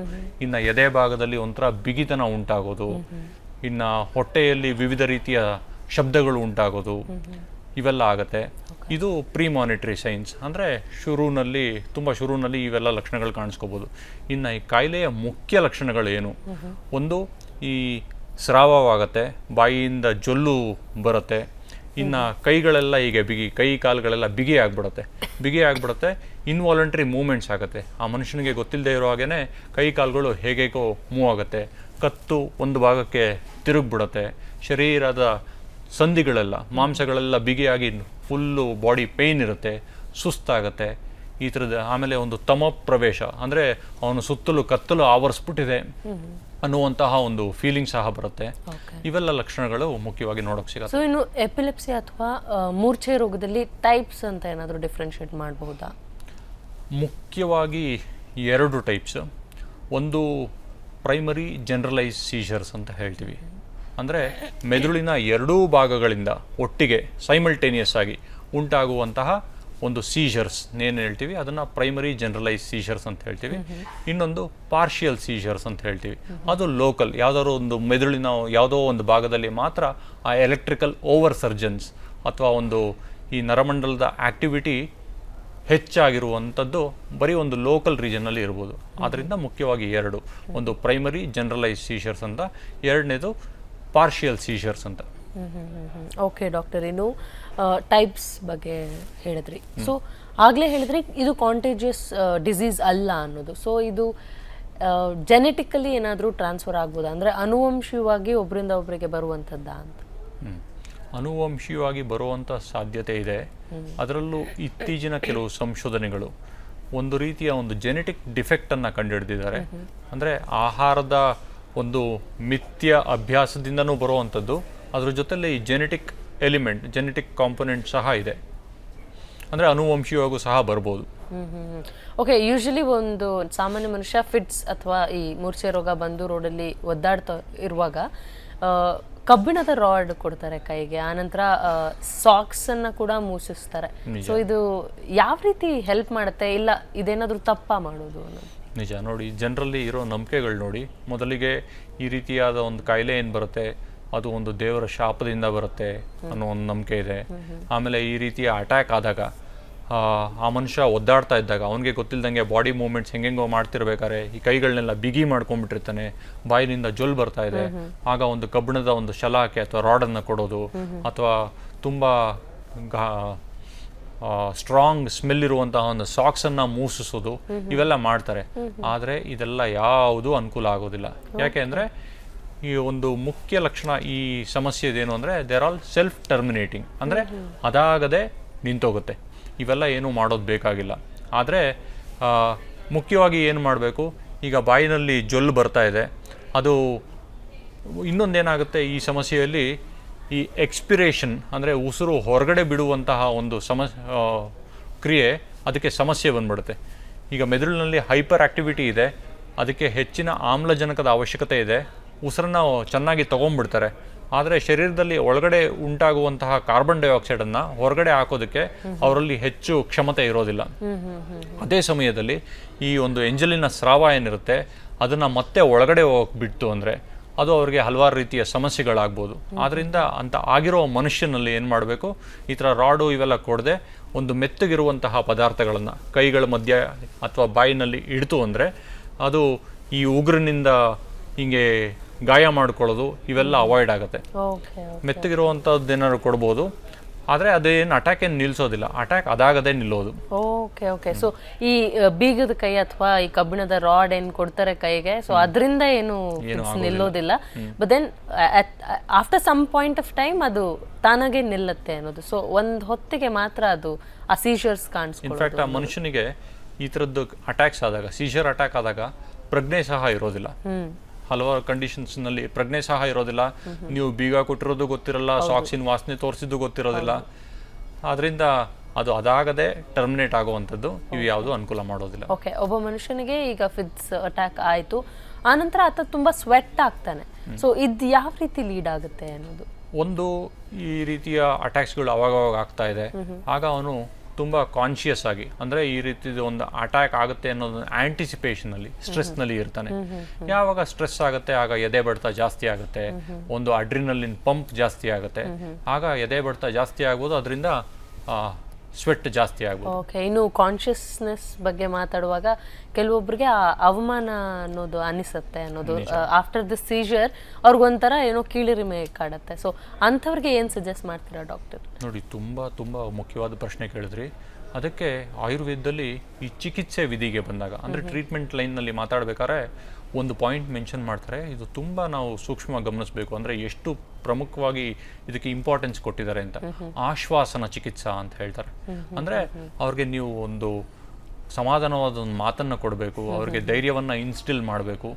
[SPEAKER 2] ಇನ್ನು ಎದೆ ಭಾಗದಲ್ಲಿ ಒಂಥರ ಬಿಗಿತನ ಉಂಟಾಗೋದು. ಇನ್ನು ಹೊಟ್ಟೆಯಲ್ಲಿ ವಿವಿಧ ರೀತಿಯ ಶಬ್ದಗಳು ಉಂಟಾಗೋದು. ಇವೆಲ್ಲ ಆಗುತ್ತೆ. ಇದು ಪ್ರೀ ಮಾನಿಟರಿ ಸೈನ್ಸ್. ಅಂದರೆ ಶುರುನಲ್ಲಿ ತುಂಬ ಶುರುನಲ್ಲಿ ಇವೆಲ್ಲ ಲಕ್ಷಣಗಳು ಕಾಣಿಸ್ಕೋಬೋದು. ಇನ್ನು ಈ ಕಾಯಿಲೆಯ ಮುಖ್ಯ ಲಕ್ಷಣಗಳು ಏನು? ಒಂದು ಈ ಸ್ರಾವವಾಗತ್ತೆ ಬಾಯಿಯಿಂದ ಜೊಲ್ಲು ಬರುತ್ತೆ ಇನ್ನು ಕೈಗಳೆಲ್ಲ ಹೀಗೆ ಬಿಗಿ, ಕೈ ಕಾಲುಗಳೆಲ್ಲ ಬಿಗಿ ಆಗ್ಬಿಡುತ್ತೆ. ಬಿಗಿ ಆಗ್ಬಿಡುತ್ತೆ ಇನ್ವಾಲಂಟ್ರಿ ಮೂಮೆಂಟ್ಸ್ ಆಗುತ್ತೆ. ಆ ಮನುಷ್ಯನಿಗೆ ಗೊತ್ತಿಲ್ಲದೆ ಇರೋ ಹಾಗೇ ಕೈ ಕಾಲುಗಳು ಹೇಗೇಗೋ ಮೂವ್ ಆಗುತ್ತೆ. ಕತ್ತು ಒಂದು ಭಾಗಕ್ಕೆ ತಿರುಗ್ಬಿಡುತ್ತೆ. ಶರೀರದ ಸಂಧಿಗಳೆಲ್ಲ, ಮಾಂಸಗಳೆಲ್ಲ ಬಿಗಿಯಾಗಿ ಫುಲ್ಲು ಬಾಡಿ ಪೇಯ್ನ್ ಇರುತ್ತೆ, ಸುಸ್ತಾಗುತ್ತೆ. ಈ ಥರದ ಆಮೇಲೆ ಒಂದು ತಮ ಪ್ರವೇಶ ಅಂದರೆ ಅವನು ಸುತ್ತಲೂ ಕತ್ತಲು ಆವರಿಸ್ಬಿಟ್ಟಿದೆ. ಅನ್ನುವಂತಹ ಒಂದು ಫೀಲಿಂಗ್ ಸಹ ಬರುತ್ತೆ. ಇವೆಲ್ಲ ಲಕ್ಷಣಗಳು ಮುಖ್ಯವಾಗಿ ನೋಡೋಕೆ ಸಿಗುತ್ತೆ.
[SPEAKER 1] ಸೊ ಇನ್ನು ಎಪಿಲೆಪ್ಸಿ ಅಥವಾ ಮೂರ್ಛೆ ರೋಗದಲ್ಲಿ ಟೈಪ್ಸ್ ಅಂತ ಏನಾದರೂ ಡಿಫ್ರೆನ್ಷಿಯೇಟ್ ಮಾಡಬಹುದಾ
[SPEAKER 2] ಮುಖ್ಯವಾಗಿ ಎರಡು ಟೈಪ್ಸ್ ಒಂದು ಪ್ರೈಮರಿ ಜನರಲೈಸ್ ಸೀಜರ್ಸ್ ಅಂತ ಹೇಳ್ತೀವಿ. ಅಂದರೆ ಮೆದುಳಿನ ಎರಡೂ ಭಾಗಗಳಿಂದ ಒಟ್ಟಿಗೆ ಸೈಮಲ್ಟೇನಿಯಸ್ ಆಗಿ ಉಂಟಾಗುವಂತಹ ಒಂದು ಸೀಜರ್ಸ್ ಏನು ಹೇಳ್ತೀವಿ? ಅದನ್ನು ಪ್ರೈಮರಿ ಜನರಲೈಸ್ ಸೀಜರ್ಸ್ ಅಂತ ಹೇಳ್ತೀವಿ. ಇನ್ನೊಂದು ಪಾರ್ಷಿಯಲ್ ಸೀಜರ್ಸ್ ಅಂತ ಹೇಳ್ತೀವಿ. ಅದು ಲೋಕಲ್ ಯಾವುದಾದ್ರು ಒಂದು ಮೆದುಳಿನ ಯಾವುದೋ ಒಂದು ಭಾಗದಲ್ಲಿ ಮಾತ್ರ ಆ ಎಲೆಕ್ಟ್ರಿಕಲ್ ಓವರ್ ಸರ್ಜನ್ಸ್ ಅಥವಾ ಒಂದು ಈ ನರಮಂಡಲದ ಆಕ್ಟಿವಿಟಿ ಹೆಚ್ಚಾಗಿರುವಂಥದ್ದು ಬರೀ ಒಂದು ಲೋಕಲ್ ರೀಜನಲ್ಲಿ ಇರ್ಬೋದು. ಆದ್ದರಿಂದ ಮುಖ್ಯವಾಗಿ ಎರಡು. ಒಂದು ಪ್ರೈಮರಿ ಜನರಲೈಸ್ ಸೀಜರ್ಸ್ ಅಂತ ಎರಡನೇದು ಪಾರ್ಷಿಯಲ್ ಸೀಜರ್ಸ್ ಅಂತ.
[SPEAKER 1] ಓಕೆ ಡಾಕ್ಟರ್ ಇನ್ನು ಟೈಪ್ಸ್ ಬಗ್ಗೆ ಹೇಳಿದ್ರಿ. ಸೊ ಆಗಲೇ ಹೇಳಿದ್ರಿ ಇದು ಕಾಂಟೇಜಿಯಸ್ ಡಿಸೀಸ್ ಅಲ್ಲ ಅನ್ನೋದು. ಸೊ ಇದು ಜೆನೆಟಿಕಲಿ ಏನಾದರೂ ಟ್ರಾನ್ಸ್ಫರ್ ಆಗ್ಬೋದಾ? ಅಂದರೆ ಅನುವಂಶೀಯವಾಗಿ ಒಬ್ಬರಿಂದ ಒಬ್ಬರಿಗೆ ಬರುವಂಥದ್ದಾ ಅಂತ.
[SPEAKER 2] ಅನುವಂಶೀಯವಾಗಿ ಬರುವಂಥ ಸಾಧ್ಯತೆ ಇದೆ. ಅದರಲ್ಲೂ ಇತ್ತೀಚಿನ ಕೆಲವು ಸಂಶೋಧನೆಗಳು ಒಂದು ರೀತಿಯ ಒಂದು ಜೆನೆಟಿಕ್ ಡಿಫೆಕ್ಟನ್ನು ಕಂಡುಹಿಡಿದಿದ್ದಾರೆ. ಅಂದರೆ ಆಹಾರದ ಒಂದು ಮಿಥ್ಯ ಅಭ್ಯಾಸದಿಂದನೂ ಬರುವಂಥದ್ದು. ಅದರ ಜೊತೆಯಲ್ಲಿ ಈ ಜೆನೆಟಿಕ್ ಎಲಿಮೆಂಟ್ ಜೆನೆಟಿಕ್ ಕಾಂಪೊನೆಂಟ್ ಸಹ ಇದೆ. ಅಂದರೆ ಅನುವಂಶೀಯವಾಗೂ ಸಹ ಬರ್ಬೋದು.
[SPEAKER 1] ಓಕೆ ಯೂಶಲಿ ಒಂದು ಸಾಮಾನ್ಯ ಮನುಷ್ಯ ಫಿಟ್ಸ್ ಅಥವಾ ಈ ಮೂರ್ಛೆ ರೋಗ ಬಂದು ರೋಡಲ್ಲಿ ಒದ್ದಾಡ್ತಾ ಇರುವಾಗ ಕಬ್ಬಿಣದ ರಾಡ್ ಕೊಡ್ತಾರೆ ಕೈಗೆ ಆನಂತರ ಸಾಕ್ಸ್ ಅನ್ನ ಕೂಡ ಮೂಸಿಸ್ತಾರೆ. ಸೊ ಇದು ಯಾವ ರೀತಿ ಹೆಲ್ಪ್ ಮಾಡುತ್ತೆ? ಇಲ್ಲ ಇದೇನಾದರೂ ತಪ್ಪ ಮಾಡೋದು
[SPEAKER 2] ನಿಜ. ನೋಡಿ ಜನರಲ್ಲಿ ಇರೋ ನಂಬಿಕೆಗಳು ನೋಡಿ ಮೊದಲಿಗೆ ಈ ರೀತಿಯಾದ ಒಂದು ಕಾಯಿಲೆ ಏನು ಬರುತ್ತೆ? ಅದು ಒಂದು ದೇವರ ಶಾಪದಿಂದ ಬರುತ್ತೆ ಅನ್ನೋ ಒಂದು ನಂಬಿಕೆ ಇದೆ. ಆಮೇಲೆ ಈ ರೀತಿಯ ಅಟ್ಯಾಕ್ ಆದಾಗ ಆ, ಮನುಷ್ಯ ಒದ್ದಾಡ್ತಾ ಇದ್ದಾಗ ಅವನಿಗೆ ಗೊತ್ತಿಲ್ಲದಂಗೆ ಬಾಡಿ ಮೂವ್ಮೆಂಟ್ಸ್ ಹೆಂಗೆಂಗೋ ಮಾಡ್ತಿರ್ಬೇಕಾದ್ರೆ ಈ ಕೈಗಳನ್ನೆಲ್ಲ ಬಿಗಿ ಮಾಡ್ಕೊಂಡ್ಬಿಟ್ಟಿರ್ತಾನೆ ಬಾಯಿನಿಂದ ಜೊಲ್ ಬರ್ತಾ ಇದೆ. ಆಗ ಒಂದು ಕಬ್ಬಿಣದ ಒಂದು ಶಲಾಕೆ ಅಥವಾ ರಾಡನ್ನು ಕೊಡೋದು ಅಥವಾ ತುಂಬ ಸ್ಟ್ರಾಂಗ್ ಸ್ಮೆಲ್ ಇರುವಂತಹ ಒಂದು ಸಾಕ್ಸ್ ಅನ್ನ ಮೂಸಿಸೋದು ಇವೆಲ್ಲ ಮಾಡ್ತಾರೆ. ಆದರೆ ಇದೆಲ್ಲ ಯಾವುದು ಅನುಕೂಲ ಆಗೋದಿಲ್ಲ. ಯಾಕೆ ಅಂದ್ರೆ ಈ ಒಂದು ಮುಖ್ಯ ಲಕ್ಷಣ ಈ ಸಮಸ್ಯೆದೇನು ಅಂದರೆ ದೇರ್ ಆಲ್ ಸೆಲ್ಫ್ ಟರ್ಮಿನೇಟಿಂಗ್ ಅಂದರೆ ಅದಾಗದೆ ನಿಂತೋಗುತ್ತೆ. ಇವೆಲ್ಲ ಏನು ಮಾಡೋದು ಬೇಕಾಗಿಲ್ಲ. ಆದರೆ ಮುಖ್ಯವಾಗಿ ಏನು ಮಾಡಬೇಕು? ಈಗ ಬಾಯಿನಲ್ಲಿ ಜೊಲ್ಲು ಬರ್ತಾ ಇದೆ. ಅದು ಇನ್ನೊಂದೇನಾಗುತ್ತೆ? ಈ ಸಮಸ್ಯೆಯಲ್ಲಿ ಈ ಎಕ್ಸ್ಪಿರೇಷನ್ ಅಂದರೆ ಉಸಿರು ಹೊರಗಡೆ ಬಿಡುವಂತಹ ಒಂದು ಸಮಸ್ ಕ್ರಿಯೆ ಅದಕ್ಕೆ ಸಮಸ್ಯೆ ಬಂದ್ಬಿಡುತ್ತೆ. ಈಗ ಮೆದುಳಿನಲ್ಲಿ ಹೈಪರ್ ಆಕ್ಟಿವಿಟಿ ಇದೆ. ಅದಕ್ಕೆ ಹೆಚ್ಚಿನ ಆಮ್ಲಜನಕದ ಅವಶ್ಯಕತೆ ಇದೆ. ಉಸಿರನ್ನ ಚೆನ್ನಾಗಿ ತಗೊಂಡ್ಬಿಡ್ತಾರೆ. ಆದರೆ ಶರೀರದಲ್ಲಿ ಒಳಗಡೆ ಉಂಟಾಗುವಂತಹ ಕಾರ್ಬನ್ ಡೈಆಕ್ಸೈಡನ್ನು ಹೊರಗಡೆ ಹಾಕೋದಕ್ಕೆ ಅವರಲ್ಲಿ ಹೆಚ್ಚು ಕ್ಷಮತೆ ಇರೋದಿಲ್ಲ. ಅದೇ ಸಮಯದಲ್ಲಿ ಈ ಒಂದು ಎಂಜಲಿನ ಸ್ರಾವ ಏನಿರುತ್ತೆ, ಅದನ್ನು ಮತ್ತೆ ಒಳಗಡೆ ಬಿಡ್ತು ಅಂದರೆ ಅದು ಅವರಿಗೆ ಹಲವಾರು ರೀತಿಯ ಸಮಸ್ಯೆಗಳಾಗ್ಬೋದು. ಆದ್ದರಿಂದ ಅಂತ ಆಗಿರೋ ಮನುಷ್ಯನಲ್ಲಿ ಏನು ಮಾಡಬೇಕು? ಈ ಥರ ರಾಡು ಇವೆಲ್ಲ ಕೊಡದೆ ಒಂದು ಮೆತ್ತಗಿರುವಂತಹ ಪದಾರ್ಥಗಳನ್ನು ಕೈಗಳ ಮಧ್ಯ ಅಥವಾ ಬಾಯಿನಲ್ಲಿ ಇಡ್ತು ಅಂದರೆ ಅದು ಈ ಉಗುರಿನಿಂದ ಹಿಂಗೆ ಗಾಯ ಮಾಡ್ಕೊಳ್ಳೋದು ಇವೆಲ್ಲ ಅವಾಯ್ಡ್ ಆಗುತ್ತೆ. ಮೆತ್ತಗಿರುವಂಥದ್ದು ಏನಾದ್ರು ಕೊಡ್ಬೋದು. ಆದರೆ ಅದೇನು ಅಟ್ಯಾಕ್ ಏನು ನಿಲ್ಲಿಸೋದಿಲ್ಲ ಅಟ್ಯಾಕ್ ಅದಾಗದೇ ನಿಲ್ಲೋದು.
[SPEAKER 1] ಓಕೆ ಓಕೆ ಸೊ ಈ ಬೀಗದ ಕೈ ಅಥವಾ ಈ ಕಬ್ಬಿಣದ ರಾಡ್ ಏನು ಕೊಡ್ತಾರೆ ಕೈಗೆ? ಸೊ ಅದರಿಂದ ಏನು ನಿಲ್ಲೋದಿಲ್ಲ. But then after some point of time ಅದು ತಾನಾಗೆ ನಿಲ್ಲತ್ತೆ ಅನ್ನೋದು. ಸೊ ಒಂದ್ ಹೊತ್ತಿಗೆ ಮಾತ್ರ ಅದು ಆ ಸೀಜರ್ಸ್ ಕಾಣಿಸ್ತು
[SPEAKER 2] ಇನ್ಫ್ಯಾಕ್ಟ್ ಆ ಮನುಷ್ಯನಿಗೆ ಈ ಥರದ್ದು ಅಟ್ಯಾಕ್ಸ್ ಆದಾಗ ಸೀಜರ್ ಅಟ್ಯಾಕ್ ಆದಾಗ ಪ್ರಜ್ಞೆ ಸಹ ಇರೋದಿಲ್ಲ.
[SPEAKER 1] ಹ್ಮ್.
[SPEAKER 2] ಹಲವಾರು ಕಂಡೀಷನ್ಸ್ನಲ್ಲಿ ಪ್ರಜ್ಞೆ ಸಹ ಇರೋದಿಲ್ಲ. ನೀವು ಬೀಗ ಕೊಟ್ಟಿರೋದು ಗೊತ್ತಿರಲ್ಲ ಸಾಕ್ಸಿನ ವಾಸನೆ ತೋರಿಸಿದ್ದು ಗೊತ್ತಿರೋದಿಲ್ಲ. ಆದ್ರಿಂದ ಅದು ಅದಾಗದೆ ಟರ್ಮಿನೇಟ್ ಆಗುವಂಥದ್ದು ಇವು ಯಾವುದು ಅನುಕೂಲ ಮಾಡೋದಿಲ್ಲ.
[SPEAKER 1] ಓಕೆ ಒಬ್ಬ ಮನುಷ್ಯನಿಗೆ ಈಗ ಫಿಟ್ಸ್ ಅಟ್ಯಾಕ್ ಆಯ್ತು. ಆನಂತರ ಆತ ತುಂಬಾ ಸ್ವೆಟ್ ಆಗ್ತಾನೆ. ಸೊ ಇದು ಯಾವ ರೀತಿ ಲೀಡ್ ಆಗುತ್ತೆ ಅನ್ನೋದು?
[SPEAKER 2] ಒಂದು ಈ ರೀತಿಯ ಅಟ್ಯಾಕ್ಸ್ಗಳು ಅವಾಗವಾಗ ಆಗ್ತಾ ಇದೆ. ಆಗ ಅವನು ತುಂಬ ಕಾನ್ಶಿಯಸ್ ಆಗಿ ಅಂದರೆ ಈ ರೀತಿದು ಒಂದು ಅಟ್ಯಾಕ್ ಆಗುತ್ತೆ ಅನ್ನೋದು ಆಂಟಿಸಿಪೇಷನ್ ಅಲ್ಲಿ ಸ್ಟ್ರೆಸ್ನಲ್ಲಿ ಇರ್ತಾನೆ. ಯಾವಾಗ ಸ್ಟ್ರೆಸ್ ಆಗುತ್ತೆ ಆಗ ಎದೆ ಬಡ್ತ ಜಾಸ್ತಿ ಆಗುತ್ತೆ ಒಂದು ಅಡ್ರಿನಲ್ಲಿನ ಪಂಪ್ ಜಾಸ್ತಿ ಆಗುತ್ತೆ. ಆಗ ಎದೆ ಬಡ್ತ ಜಾಸ್ತಿ ಆಗೋದು ಅದರಿಂದ ಸ್ವೆಟ್ ಜಾಸ್ತಿ ಆಗ್ಬೋದು.
[SPEAKER 1] ಓಕೆ ಇನ್ನು ಕಾನ್ಶಿಯಸ್ನೆಸ್ ಬಗ್ಗೆ ಮಾತಾಡುವಾಗ ಕೆಲವೊಬ್ರಿಗೆ ಅವಮಾನ ಅನ್ನೋದು ಅನಿಸುತ್ತೆ ಅನ್ನೋದು ಆಫ್ಟರ್ ದಿಸ್ ಸೀಜರ್ ಅವ್ರಿಗೊಂಥರ ಏನೋ ಕೀಳಿರಿಮೆ ಕಾಡುತ್ತೆ. ಸೊ ಅಂಥವ್ರಿಗೆ ಏನು ಸಜೆಸ್ಟ್ ಮಾಡ್ತೀರಾ ಡಾಕ್ಟರ್
[SPEAKER 2] ನೋಡಿ ತುಂಬ ತುಂಬ ಮುಖ್ಯವಾದ ಪ್ರಶ್ನೆ ಕೇಳಿದ್ರಿ. ಅದಕ್ಕೆ ಆಯುರ್ವೇದದಲ್ಲಿ ಈ ಚಿಕಿತ್ಸೆ ವಿಧಿಗೆ ಬಂದಾಗ ಅಂದರೆ ಟ್ರೀಟ್ಮೆಂಟ್ ಲೈನ್ನಲ್ಲಿ ಮಾತಾಡಬೇಕಾದ್ರೆ ಒಂದು ಪಾಯಿಂಟ್ ಮೆನ್ಷನ್ ಮಾಡ್ತಾರೆ. ಇದು ತುಂಬ ನಾವು ಸೂಕ್ಷ್ಮವಾಗಿ ಗಮನಿಸಬೇಕು. ಅಂದರೆ ಎಷ್ಟು ಪ್ರಮುಖವಾಗಿ ಇದಕ್ಕೆ ಇಂಪಾರ್ಟೆನ್ಸ್ ಕೊಟ್ಟಿದ್ದಾರೆ ಅಂತ. ಆಶ್ವಾಸನ ಚಿಕಿತ್ಸಾ ಅಂತ ಹೇಳ್ತಾರೆ. ಅಂದರೆ ಅವ್ರಿಗೆ ನೀವು ಒಂದು ಸಮಾಧಾನವಾದ ಒಂದು ಮಾತನ್ನ ಕೊಡಬೇಕು ಅವ್ರಿಗೆ ಧೈರ್ಯವನ್ನ ಇನ್ಸ್ಟಿಲ್ ಮಾಡಬೇಕು.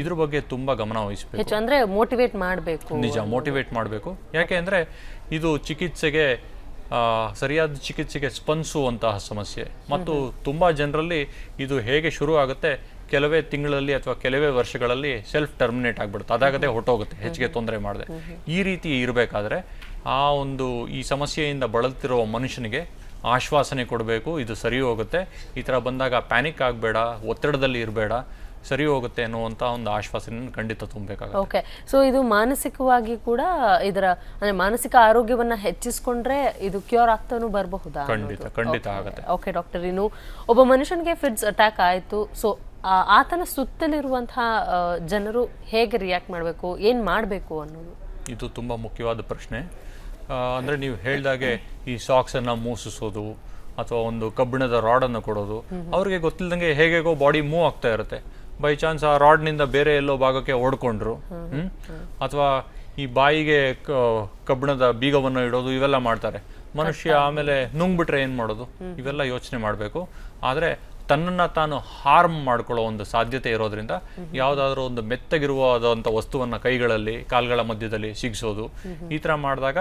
[SPEAKER 2] ಇದ್ರ ಬಗ್ಗೆ ತುಂಬಾ ಗಮನ ವಹಿಸಬೇಕು.
[SPEAKER 1] ಅಂದ್ರೆ ಮೋಟಿವೇಟ್ ಮಾಡಬೇಕು.
[SPEAKER 2] ನಿಜ ಮೋಟಿವೇಟ್ ಮಾಡಬೇಕು. ಯಾಕೆ ಅಂದರೆ ಇದು ಚಿಕಿತ್ಸೆಗೆ ಸರಿಯಾದ ಚಿಕಿತ್ಸೆಗೆ ಸ್ಪಂದಿಸುವಂತಹ ಸಮಸ್ಯೆ. ಮತ್ತು ತುಂಬ ಜನರಲ್ಲಿ ಇದು ಹೇಗೆ ಶುರು ಆಗುತ್ತೆ, ಕೆಲವೇ ತಿಂಗಳಲ್ಲಿ ಅಥವಾ ಕೆಲವೇ ವರ್ಷಗಳಲ್ಲಿ ಸೆಲ್ಫ್ ಟರ್ಮಿನೇಟ್ ಆಗಿಬಿಡುತ್ತೆ. ಅದಾಗದೆ ಹೊಟ್ಟೋಗುತ್ತೆ ಹೆಚ್ಚಿಗೆ ತೊಂದರೆ ಮಾಡಿದೆ. ಈ ರೀತಿ ಇರಬೇಕಾದ್ರೆ ಆ ಒಂದು ಈ ಸಮಸ್ಯೆಯಿಂದ ಬಳಲ್ತಿರುವ ಮನುಷ್ಯನಿಗೆ ಆಶ್ವಾಸನೆ ಕೊಡಬೇಕು, ಇದು ಸರಿ ಹೋಗುತ್ತೆ. ಈ ಥರ ಬಂದಾಗ ಪ್ಯಾನಿಕ್ ಆಗಬೇಡ, ಒತ್ತಡದಲ್ಲಿ ಇರಬೇಡ. ಸರಿ ಹೋಗುತ್ತೆ ಅನ್ನುವಂತ ಒಂದು ಆಶ್ವಾಸನೆ ಖಂಡಿತ ತುಂಬಬೇಕಾಗುತ್ತೆ.
[SPEAKER 1] ಓಕೆ ಸೊ ಇದು ಮಾನಸಿಕವಾಗಿ ಕೂಡ ಇದರ ಅಂದ್ರೆ ಮಾನಸಿಕ ಆರೋಗ್ಯವನ್ನ ಹೆಚ್ಚಿಸ್ಕೊಂಡ್ರೆ ಇದು ಕ್ಯೂರ್ ಆಗ್ತಾನು ಬರಬಹುದಾ
[SPEAKER 2] ಖಂಡಿತ ಖಂಡಿತ ಆಗುತ್ತೆ.
[SPEAKER 1] ಓಕೆ ಡಾಕ್ಟರ್ ಇನ್ನು ಒಬ್ಬ ಮನುಷ್ಯನಿಗೆ ಫಿಟ್ಸ್ ಅಟ್ಯಾಕ್ ಆಯಿತು ಸೊ ಆತನ ಸುತ್ತಲಿರುವಂತಹ ಜನರು ಹೇಗೆ ರಿಯಾಕ್ಟ್ ಮಾಡಬೇಕು ಏನು ಮಾಡಬೇಕು ಅನ್ನೋದು?
[SPEAKER 2] ಇದು ತುಂಬ ಮುಖ್ಯವಾದ ಪ್ರಶ್ನೆ. ಅಂದರೆ ನೀವು ಹೇಳಿದಾಗೆ ಈ ಸಾಕ್ಸ್ ಅನ್ನ ಮೂಸಿಸೋದು ಅಥವಾ ಒಂದು ಕಬ್ಬಿಣದ ರಾಡನ್ನು ಕೊಡೋದು ಅವ್ರಿಗೆ ಗೊತ್ತಿಲ್ಲದಂಗೆ ಹೇಗೆಗೋ ಬಾಡಿ ಮೂವ್ ಆಗ್ತಾ ಇರುತ್ತೆ. ಬೈ ಚಾನ್ಸ್ ಆ ರಾಡ್ನಿಂದ ಬೇರೆ ಎಲ್ಲೋ ಭಾಗಕ್ಕೆ ಓಡ್ಕೊಂಡ್ರು. ಹ್ಮ್ ಅಥವಾ ಈ ಬಾಯಿಗೆ ಕಬ್ಬಿಣದ ಬೀಗವನ್ನು ಇಡೋದು ಇವೆಲ್ಲ ಮಾಡ್ತಾರೆ. ಮನುಷ್ಯ ಆಮೇಲೆ ನುಂಗ್ಬಿಟ್ರೆ ಏನ್ ಮಾಡೋದು? ಇವೆಲ್ಲ ಯೋಚನೆ ಮಾಡಬೇಕು. ಆದ್ರೆ ತನ್ನನ್ನ ತಾನು ಹಾರ್ಮ್ ಮಾಡ್ಕೊಳ್ಳೋ ಒಂದು ಸಾಧ್ಯತೆ ಇರೋದ್ರಿಂದ ಯಾವುದಾದ್ರೂ ಒಂದು ಮೆತ್ತಗಿರುವಾದಂಥ ವಸ್ತುವನ್ನ ಕೈಗಳಲ್ಲಿ ಕಾಲ್ಗಳ ಮಧ್ಯದಲ್ಲಿ ಸಿಗಿಸೋದು. ಈ ಥರ ಮಾಡಿದಾಗ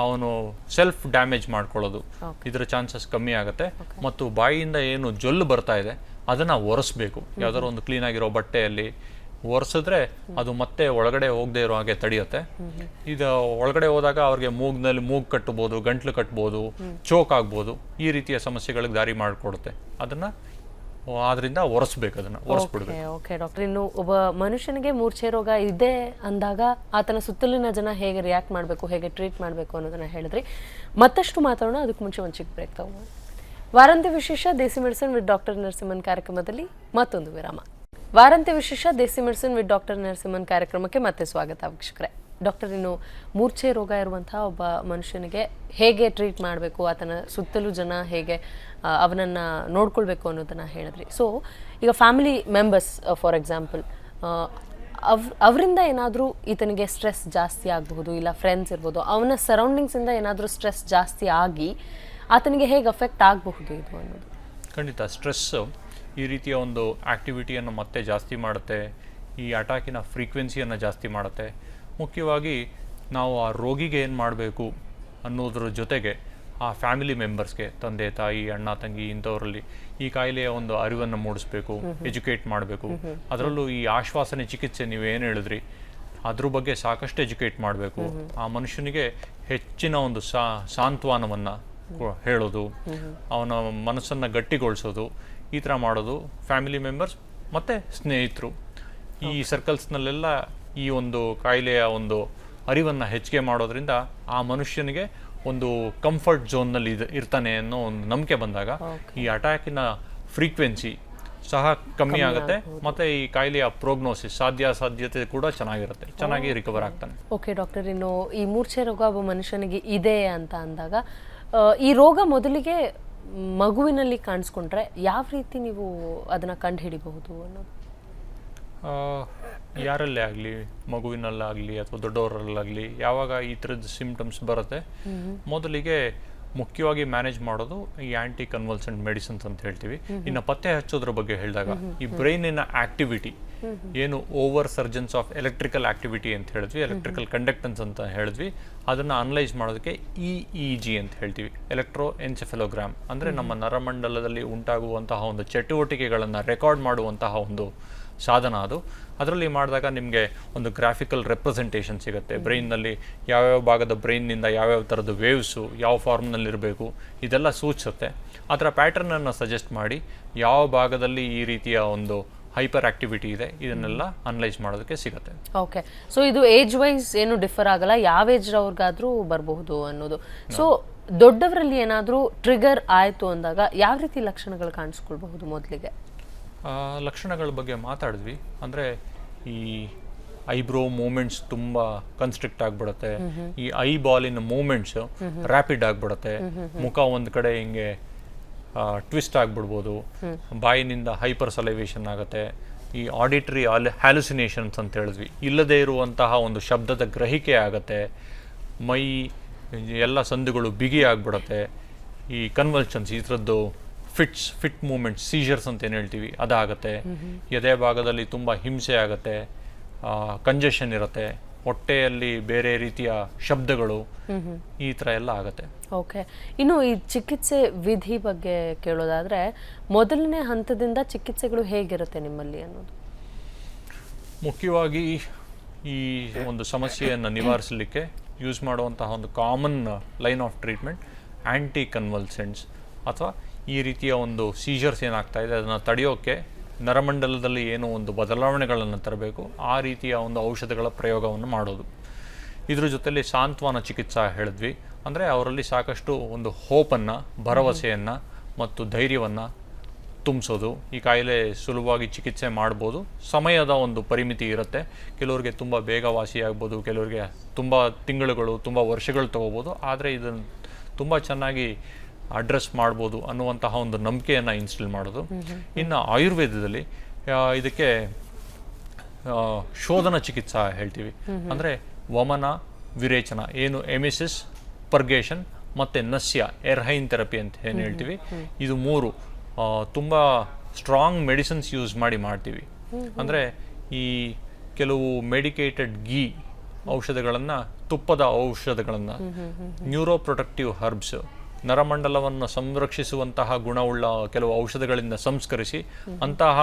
[SPEAKER 2] ಅವನು ಸೆಲ್ಫ್ ಡ್ಯಾಮೇಜ್ ಮಾಡ್ಕೊಳ್ಳೋದು. ಇದರ ಚಾನ್ಸಸ್ ಕಮ್ಮಿ ಆಗುತ್ತೆ. ಮತ್ತು ಬಾಯಿಯಿಂದ ಏನು ಜೊಲ್ಲು ಬರ್ತಾ ಇದೆ ಅದನ್ನ ಒರೆಸ್ಬೇಕು. ಯಾವ್ದಾದ್ರು ಒಂದು ಕ್ಲೀನ್ ಆಗಿರೋ ಬಟ್ಟೆಯಲ್ಲಿ ಒರೆಸಿದ್ರೆ ಅದು ಮತ್ತೆ ಒಳಗಡೆ ಹೋಗದೆ ಇರೋ ಹಾಗೆ ತಡೆಯುತ್ತೆ. ಇದು ಒಳಗಡೆ ಹೋದಾಗ ಅವ್ರಿಗೆ ಮೂಗ್ನಲ್ಲಿ ಮೂಗ್ ಕಟ್ಟಬಹುದು ಗಂಟ್ಲು ಕಟ್ಬೋದು ಚೋಕ್ ಆಗ್ಬೋದು ಈ ರೀತಿಯ ಸಮಸ್ಯೆಗಳಿಗೆ ದಾರಿ ಮಾಡಿಕೊಡುತ್ತೆ. ಅದನ್ನ ಆದ್ರಿಂದ ಒರೆಸ್ಬೇಕು ಅದನ್ನ ಒರೆಸ್ಬಿಡ್ಬೇಕು.
[SPEAKER 1] Okay okay doctor. ಇನ್ನು ಒಬ್ಬ ಮನುಷ್ಯನಿಗೆ ಮೂರ್ಛೆ ರೋಗ ಇದೆ ಅಂದಾಗ ಆತನ ಸುತ್ತಲಿನ ಜನ ಹೇಗೆ ರಿಯಾಕ್ಟ್ ಮಾಡಬೇಕು ಹೇಗೆ ಟ್ರೀಟ್ ಮಾಡಬೇಕು ಅನ್ನೋದನ್ನ ಹೇಳಿದ್ರಿ. ಮತ್ತಷ್ಟು ಮಾತಾಡೋಣ ಅದಕ್ಕೆ ಮುಂಚೆ ಒಂದು ಚಿಕ್ಕ ಬ್ರೇಕ್ ತಗೊಂಡು ವಾರಾಂತ್ಯ ವಿಶೇಷ desi medicine with doctor Narasimhan ಕಾರ್ಯಕ್ರಮದಲ್ಲಿ ಮತ್ತೊಂದು ವಿರಾಮ. ವಾರಾಂತ್ಯ ವಿಶೇಷ desi medicine with doctor Narasimhan ಕಾರ್ಯಕ್ರಮಕ್ಕೆ ಮತ್ತೆ ಸ್ವಾಗತ ವೀಕ್ಷಕರೇ. ಡಾಕ್ಟರ್, ಇನ್ನು ಮೂರ್ಛೆ ರೋಗ ಇರುವಂತಹ ಒಬ್ಬ ಮನುಷ್ಯನಿಗೆ ಹೇಗೆ ಟ್ರೀಟ್ ಮಾಡಬೇಕು, ಆತನ ಸುತ್ತಲೂ ಜನ ಹೇಗೆ ಅವನನ್ನ ನೋಡ್ಕೊಳ್ಬೇಕು ಅನ್ನೋದನ್ನ ಹೇಳಿದ್ರಿ. ಸೊ ಈಗ ಫ್ಯಾಮಿಲಿ ಮೆಂಬರ್ಸ್ ಫಾರ್ ಎಕ್ಸಾಂಪಲ್ ಅವ್, ಅವರಿಂದ ಏನಾದರೂ ಈತನಿಗೆ ಸ್ಟ್ರೆಸ್ ಜಾಸ್ತಿ ಆಗಬಹುದು, ಇಲ್ಲ ಫ್ರೆಂಡ್ಸ್ ಇರ್ಬೋದು, ಅವನ ಸರೌಂಡಿಂಗ್ಸಿಂದ ಏನಾದರೂ ಸ್ಟ್ರೆಸ್ ಜಾಸ್ತಿ ಆಗಿ ಆತನಿಗೆ ಹೇಗೆ ಅಫೆಕ್ಟ್ ಆಗಬಹುದು ಇದು ಅನ್ನೋದು?
[SPEAKER 2] ಖಂಡಿತ ಸ್ಟ್ರೆಸ್ ಈ ರೀತಿಯ ಒಂದು ಆಕ್ಟಿವಿಟಿಯನ್ನು ಮತ್ತೆ ಜಾಸ್ತಿ ಮಾಡುತ್ತೆ ಈ ಅಟ್ಯಾಕಿನ ಫ್ರೀಕ್ವೆನ್ಸಿಯನ್ನು ಜಾಸ್ತಿ ಮಾಡುತ್ತೆ. ಮುಖ್ಯವಾಗಿ ನಾವು ಆ ರೋಗಿಗೆ ಏನು ಮಾಡಬೇಕು ಅನ್ನೋದ್ರ ಜೊತೆಗೆ ಆ ಫ್ಯಾಮಿಲಿ ಮೆಂಬರ್ಸ್ಗೆ ತಂದೆ ತಾಯಿ ಅಣ್ಣ ತಂಗಿ ಇಂಥವರಲ್ಲಿ ಈ ಕಾಯಿಲೆಯ ಒಂದು ಅರಿವನ್ನು ಮೂಡಿಸ್ಬೇಕು ಎಜುಕೇಟ್ ಮಾಡಬೇಕು. ಅದರಲ್ಲೂ ಈ ಆಶ್ವಾಸನೆ ಚಿಕಿತ್ಸೆ ನೀವು ಏನು ಹೇಳಿದ್ರಿ ಅದ್ರ ಬಗ್ಗೆ ಸಾಕಷ್ಟು ಎಜುಕೇಟ್ ಮಾಡಬೇಕು. ಆ ಮನುಷ್ಯನಿಗೆ ಹೆಚ್ಚಿನ ಒಂದು ಸಾ ಸಾಂತ್ವನವನ್ನು ಹೇಳೋದು ಅವನ ಮನಸ್ಸನ್ನು ಗಟ್ಟಿಗೊಳಿಸೋದು ಈ ಥರ ಮಾಡೋದು ಫ್ಯಾಮಿಲಿ ಮೆಂಬರ್ಸ್ ಮತ್ತು ಸ್ನೇಹಿತರು. ಈ ಸರ್ಕಲ್ಸ್ನಲ್ಲೆಲ್ಲ ಈ ಒಂದು ಕಾಯಿಲೆಯ ಒಂದು ಅರಿವನ್ನು ಹೆಚ್ಚಿಗೆ ಮಾಡೋದ್ರಿಂದ ಆ ಮನುಷ್ಯನಿಗೆ ಒಂದು ಕಂಫರ್ಟ್ ಝೋನ್ನಲ್ಲಿ ಇದು ಇರ್ತಾನೆ ಅನ್ನೋ ಒಂದು ನಂಬಿಕೆ ಬಂದಾಗ ಈ ಅಟ್ಯಾಕಿನ ಫ್ರೀಕ್ವೆನ್ಸಿ ಸಹ ಕಮ್ಮಿ ಆಗುತ್ತೆ. ಮತ್ತೆ ಈ ಕಾಯಿಲೆಯ ಪ್ರೋಗ್ನೋಸಿಸ್ ಸಾಧ್ಯ ಸಾಧ್ಯತೆ ಕೂಡ ಚೆನ್ನಾಗಿರುತ್ತೆ. ಚೆನ್ನಾಗಿ ರಿಕವರ್ ಆಗ್ತಾನೆ.
[SPEAKER 1] ಓಕೆ ಡಾಕ್ಟರ್ ಇನ್ನು ಈ ಮೂರ್ಛೆ ರೋಗ ಒಬ್ಬ ಮನುಷ್ಯನಿಗೆ ಇದೆ ಅಂತ ಅಂದಾಗ ಈ ರೋಗ ಮೊದಲಿಗೆ ಮಗುವಿನಲ್ಲಿ ಕಾಣಿಸ್ಕೊಂಡ್ರೆ ಯಾವ ರೀತಿ ನೀವು ಅದನ್ನು ಕಂಡು ಹಿಡಿಬಹುದು ಅನ್ನೋದು?
[SPEAKER 2] ಯಾರಲ್ಲೇ ಆಗಲಿ ಮಗುವಿನಲ್ಲಾಗಲಿ ಅಥವಾ ದೊಡ್ಡವರಲ್ಲಾಗಲಿ ಯಾವಾಗ ಈ ಥರದ ಸಿಂಪ್ಟಮ್ಸ್ ಬರುತ್ತೆ ಮೊದಲಿಗೆ ಮುಖ್ಯವಾಗಿ ಮ್ಯಾನೇಜ್ ಮಾಡೋದು ಈ ಆಂಟಿ ಕನ್ವಲ್ಸೆಂಟ್ ಮೆಡಿಸಿನ್ಸ್ ಅಂತ ಹೇಳ್ತೀವಿ. ಇನ್ನು ಪತ್ತೆ ಹಚ್ಚೋದ್ರ ಬಗ್ಗೆ ಹೇಳಿದಾಗ ಈ ಬ್ರೈನಿನ ಆಕ್ಟಿವಿಟಿ ಏನು over surgeons of electrical activity ಅಂತ ಹೇಳಿದ್ವಿ ಎಲೆಕ್ಟ್ರಿಕಲ್ ಕಂಡಕ್ಟನ್ಸ್ ಅಂತ ಹೇಳಿದ್ವಿ. ಅದನ್ನು ಅನಲೈಸ್ ಮಾಡೋದಕ್ಕೆ ಇ ಇ ಜಿ ಅಂತ ಹೇಳ್ತೀವಿ ಎಲೆಕ್ಟ್ರೋ ಎನ್ಸೆಫೆಲೋಗ್ರಾಮ್ ಅಂದರೆ ನಮ್ಮ ನರಮಂಡಲದಲ್ಲಿ ಉಂಟಾಗುವಂತಹ ಒಂದು ಚಟುವಟಿಕೆಗಳನ್ನು ರೆಕಾರ್ಡ್ ಮಾಡುವಂತಹ ಒಂದು ಸಾಧನ ಅದು. ಅದರಲ್ಲಿ ಮಾಡಿದಾಗ ನಿಮಗೆ ಒಂದು ಗ್ರಾಫಿಕಲ್ ರೆಪ್ರೆಸೆಂಟೇಷನ್ ಸಿಗುತ್ತೆ. ಬ್ರೈನ್ನಲ್ಲಿ ಯಾವ್ಯಾವ ಭಾಗದ ಬ್ರೈನ್ನಿಂದ ಯಾವ್ಯಾವ ಥರದ ವೇವ್ಸು ಯಾವ ಫಾರ್ಮ್ನಲ್ಲಿರಬೇಕು ಇದೆಲ್ಲ ಸೂಚಿಸುತ್ತೆ. ಅದರ ಪ್ಯಾಟರ್ನನ್ನು ಸಜೆಸ್ಟ್ ಮಾಡಿ ಯಾವ ಭಾಗದಲ್ಲಿ ಈ ರೀತಿಯ ಒಂದು ಹೈಪರ್ ಆಕ್ಟಿವಿಟಿ ಇದೆ ಇದನ್ನೆಲ್ಲ ಅನಲೈಸ್ ಮಾಡೋದಕ್ಕೆ ಸಿಗುತ್ತೆ.
[SPEAKER 1] ಓಕೆ ಸೊ ಇದು ಏಜ್ ವೈಸ್ ಏನು ಡಿಫರ್ ಆಗಲ್ಲ ಯಾವ ಏಜ್ ಅವ್ರಿಗಾದ್ರೂ ಬರಬಹುದು ಅನ್ನೋದು. ಸೊ ದೊಡ್ಡವರಲ್ಲಿ ಏನಾದರೂ ಟ್ರಿಗರ್ ಆಯಿತು ಅಂದಾಗ ಯಾವ ರೀತಿ ಲಕ್ಷಣಗಳು ಕಾಣಿಸ್ಕೊಳ್ಬಹುದು ಮೊದಲಿಗೆ?
[SPEAKER 2] ಲಕ್ಷಣಗಳ ಬಗ್ಗೆ ಮಾತಾಡಿದ್ವಿ. ಅಂದರೆ ಈ ಐಬ್ರೋ ಮೂಮೆಂಟ್ಸ್ ತುಂಬ ಕನ್ಸ್ಟ್ರಿಕ್ಟ್ ಆಗಿಬಿಡುತ್ತೆ. ಈ ಐ ಬಾಲಿನ ಮೂಮೆಂಟ್ಸ್ ರ್ಯಾಪಿಡ್ ಆಗಿಬಿಡುತ್ತೆ. ಮುಖ ಒಂದು ಕಡೆ ಹಿಂಗೆ ಟ್ವಿಸ್ಟ್ ಆಗಿಬಿಡ್ಬೋದು. ಬಾಯಿನಿಂದ ಹೈಪರ್ ಸಲೈವೇಶನ್ ಆಗುತ್ತೆ. ಈ ಆಡಿಟ್ರಿ ಆಲ್ ಹ್ಯಾಲುಸಿನೇಷನ್ಸ್ ಅಂತ ಹೇಳಿದ್ವಿ. ಇಲ್ಲದೇ ಇರುವಂತಹ ಒಂದು ಶಬ್ದದ ಗ್ರಹಿಕೆ ಆಗುತ್ತೆ. ಮೈ ಎಲ್ಲ ಸಂದುಗಳು ಬಿಗಿ ಆಗಿಬಿಡುತ್ತೆ. ಈ ಕನ್ವಲ್ಷನ್ಸ್ ಈ ಥರದ್ದು ಫಿಟ್ಸ್ ಫಿಟ್ ಮೂಮೆಂಟ್ಸ್ ಸೀಜರ್ಸ್ ಅಂತ ಏನು ಹೇಳ್ತೀವಿ ಅದಾಗತ್ತೆ. ಎದೆ ಭಾಗದಲ್ಲಿ ತುಂಬ ಹಿಂಸೆ ಆಗುತ್ತೆ. ಕಂಜೆಷನ್ ಇರುತ್ತೆ. ಹೊಟ್ಟೆಯಲ್ಲಿ ಬೇರೆ ರೀತಿಯ ಶಬ್ದಗಳು ಈ ಥರ ಎಲ್ಲ ಆಗುತ್ತೆ.
[SPEAKER 1] ಓಕೆ. ಇನ್ನು ಈ ಚಿಕಿತ್ಸೆ ವಿಧಿ ಬಗ್ಗೆ ಕೇಳೋದಾದ್ರೆ ಮೊದಲನೇ ಹಂತದಿಂದ ಚಿಕಿತ್ಸೆಗಳು ಹೇಗಿರುತ್ತೆ ನಿಮ್ಮಲ್ಲಿ ಅನ್ನೋದು?
[SPEAKER 2] ಮುಖ್ಯವಾಗಿ ಈ ಒಂದು ಸಮಸ್ಯೆಯನ್ನು ನಿವಾರಿಸಲಿಕ್ಕೆ ಯೂಸ್ ಮಾಡುವಂತಹ ಒಂದು common line of treatment anticonvulsants ಅಥವಾ ಈ ರೀತಿಯ ಒಂದು ಸೀಜರ್ಸ್ ಏನಾಗ್ತಾ ಇದೆ ಅದನ್ನು ತಡೆಯೋಕ್ಕೆ ನರಮಂಡಲದಲ್ಲಿ ಏನೋ ಒಂದು ಬದಲಾವಣೆಗಳನ್ನು ತರಬೇಕು, ಆ ರೀತಿಯ ಒಂದು ಔಷಧಗಳ ಪ್ರಯೋಗವನ್ನು ಮಾಡೋದು. ಇದ್ರ ಜೊತೆಯಲ್ಲಿ ಸಾಂತ್ವನ ಚಿಕಿತ್ಸಾ ಹೇಳಿದ್ವಿ. ಅಂದರೆ ಅವರಲ್ಲಿ ಸಾಕಷ್ಟು ಒಂದು ಹೋಪನ್ನು, ಭರವಸೆಯನ್ನು ಮತ್ತು ಧೈರ್ಯವನ್ನು ತುಂಬಿಸೋದು. ಈ ಕಾಯಿಲೆ ಸುಲಭವಾಗಿ ಚಿಕಿತ್ಸೆ ಮಾಡ್ಬೋದು. ಸಮಯದ ಒಂದು ಪರಿಮಿತಿ ಇರುತ್ತೆ. ಕೆಲವರಿಗೆ ತುಂಬ ಬೇಗ ವಾಸಿಯಾಗ್ಬೋದು ಕೆಲವರಿಗೆ ತುಂಬ ತಿಂಗಳುಗಳು, ತುಂಬ ವರ್ಷಗಳು ತಗೋಬೋದು. ಆದರೆ ಇದನ್ನು ತುಂಬ ಚೆನ್ನಾಗಿ ಅಡ್ರೆಸ್ ಮಾಡ್ಬೋದು ಅನ್ನುವಂತಹ ಒಂದು ನಂಬಿಕೆಯನ್ನು ಇನ್ಸ್ಟಿಲ್ ಮಾಡೋದು. ಇನ್ನು ಆಯುರ್ವೇದದಲ್ಲಿ ಇದಕ್ಕೆ ಶೋಧನ ಚಿಕಿತ್ಸಾ ಹೇಳ್ತೀವಿ. ಅಂದರೆ ವಮನ ವಿರೇಚನ ಏನು ಎಮಿಸಿಸ್ ಪರ್ಗೇಷನ್ ಮತ್ತು ನಸ್ಯ ಎರ್ಹೈನ್ ಥೆರಪಿ ಅಂತ ಏನು ಹೇಳ್ತೀವಿ. ಇದು ಮೂರು ತುಂಬ ಸ್ಟ್ರಾಂಗ್ ಮೆಡಿಸಿನ್ಸ್ ಯೂಸ್ ಮಾಡಿ ಮಾಡ್ತೀವಿ. ಅಂದರೆ ಈ ಕೆಲವು ಮೆಡಿಕೇಟೆಡ್ ಗೀ ಔಷಧಗಳನ್ನು ತುಪ್ಪದ ಔಷಧಗಳನ್ನು ನ್ಯೂರೋ ಪ್ರೊಟೆಕ್ಟಿವ್ ಹರ್ಬ್ಸ್ ನರಮಂಡಲವನ್ನು ಸಂರಕ್ಷಿಸುವಂತಹ ಗುಣವುಳ್ಳ ಕೆಲವು ಔಷಧಗಳಿಂದ ಸಂಸ್ಕರಿಸಿ ಅಂತಹ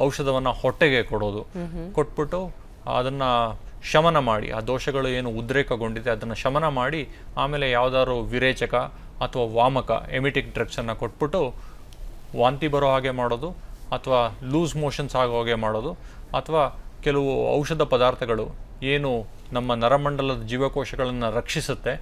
[SPEAKER 2] ಔಷಧವನ್ನು ಹೊಟ್ಟೆಗೆ ಕೊಡೋದು. ಕೊಟ್ಬಿಟ್ಟು ಅದನ್ನು ಶಮನ ಮಾಡಿ. ಆ ದೋಷಗಳು ಏನು ಉದ್ರೇಕಗೊಂಡಿದೆ ಅದನ್ನು ಶಮನ ಮಾಡಿ ಆಮೇಲೆ ಯಾವುದಾದ್ರು ವಿರೇಚಕ ಅಥವಾ ವಾಮಕ ಎಮಿಟಿಕ್ ಡ್ರಗ್ಸನ್ನು ಕೊಟ್ಬಿಟ್ಟು ವಾಂತಿ ಬರೋ ಹಾಗೆ ಮಾಡೋದು ಅಥವಾ ಲೂಸ್ ಮೋಷನ್ಸ್ ಆಗೋ ಹಾಗೆ ಮಾಡೋದು ಅಥವಾ ಕೆಲವು ಔಷಧ ಪದಾರ್ಥಗಳು ಏನು ನಮ್ಮ ನರಮಂಡಲದ ಜೀವಕೋಶಗಳನ್ನು ರಕ್ಷಿಸುತ್ತೆ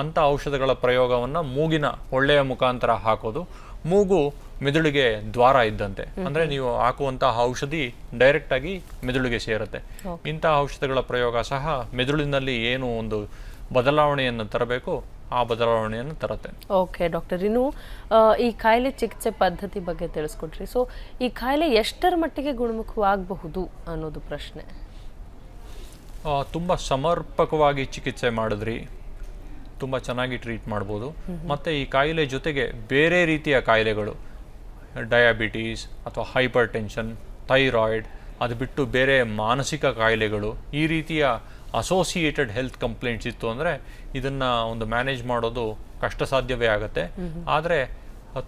[SPEAKER 2] ಅಂಥ ಔಷಧಗಳ ಪ್ರಯೋಗವನ್ನು ಮೂಗಿನ ಒಳ್ಳೆಯ ಮುಖಾಂತರ ಹಾಕೋದು. ಮೂಗು ಮೆದುಳಿಗೆ ದ್ವಾರ ಇದ್ದಂತೆ. ಅಂದರೆ ನೀವು ಹಾಕುವಂತಹ ಔಷಧಿ ಡೈರೆಕ್ಟ್ ಆಗಿ ಮೆದುಳಿಗೆ ಸೇರುತ್ತೆ. ಇಂತಹ ಔಷಧಗಳ ಪ್ರಯೋಗ ಸಹ ಮೆದುಳಿನಲ್ಲಿ ಏನು ಒಂದು ಬದಲಾವಣೆಯನ್ನು ತರಬೇಕು ಆ ಬದಲಾವಣೆಯನ್ನು ತರುತ್ತೆ.
[SPEAKER 1] Okay doctor. ಇನ್ನು ಈ ಕಾಯಿಲೆ ಚಿಕಿತ್ಸೆ ಪದ್ಧತಿ ಬಗ್ಗೆ ತಿಳಿಸ್ಕೊಟ್ರಿ. ಸೊ ಈ ಕಾಯಿಲೆ ಎಷ್ಟರ ಮಟ್ಟಿಗೆ ಗುಣಮುಖವಾಗಬಹುದು ಅನ್ನೋದು ಪ್ರಶ್ನೆ.
[SPEAKER 2] ತುಂಬ ಸಮರ್ಪಕವಾಗಿ ಚಿಕಿತ್ಸೆ ಮಾಡಿದ್ರಿ. ತುಂಬ ಚೆನ್ನಾಗಿ ಟ್ರೀಟ್ ಮಾಡ್ಬೋದು. ಮತ್ತು ಈ ಕಾಯಿಲೆ ಜೊತೆಗೆ ಬೇರೆ ರೀತಿಯ ಕಾಯಿಲೆಗಳು ಡಯಾಬಿಟೀಸ್ ಅಥವಾ ಹೈಪರ್ ಟೆನ್ಷನ್ ಥೈರಾಯ್ಡ್ ಅದು ಬಿಟ್ಟು ಬೇರೆ ಮಾನಸಿಕ ಕಾಯಿಲೆಗಳು ಈ ರೀತಿಯ ಅಸೋಸಿಯೇಟೆಡ್ ಹೆಲ್ತ್ ಕಂಪ್ಲೇಂಟ್ಸ್ ಇತ್ತು ಅಂದರೆ ಇದನ್ನು ಒಂದು ಮ್ಯಾನೇಜ್ ಮಾಡೋದು ಕಷ್ಟ ಸಾಧ್ಯವೇ ಆಗುತ್ತೆ ಆದರೆ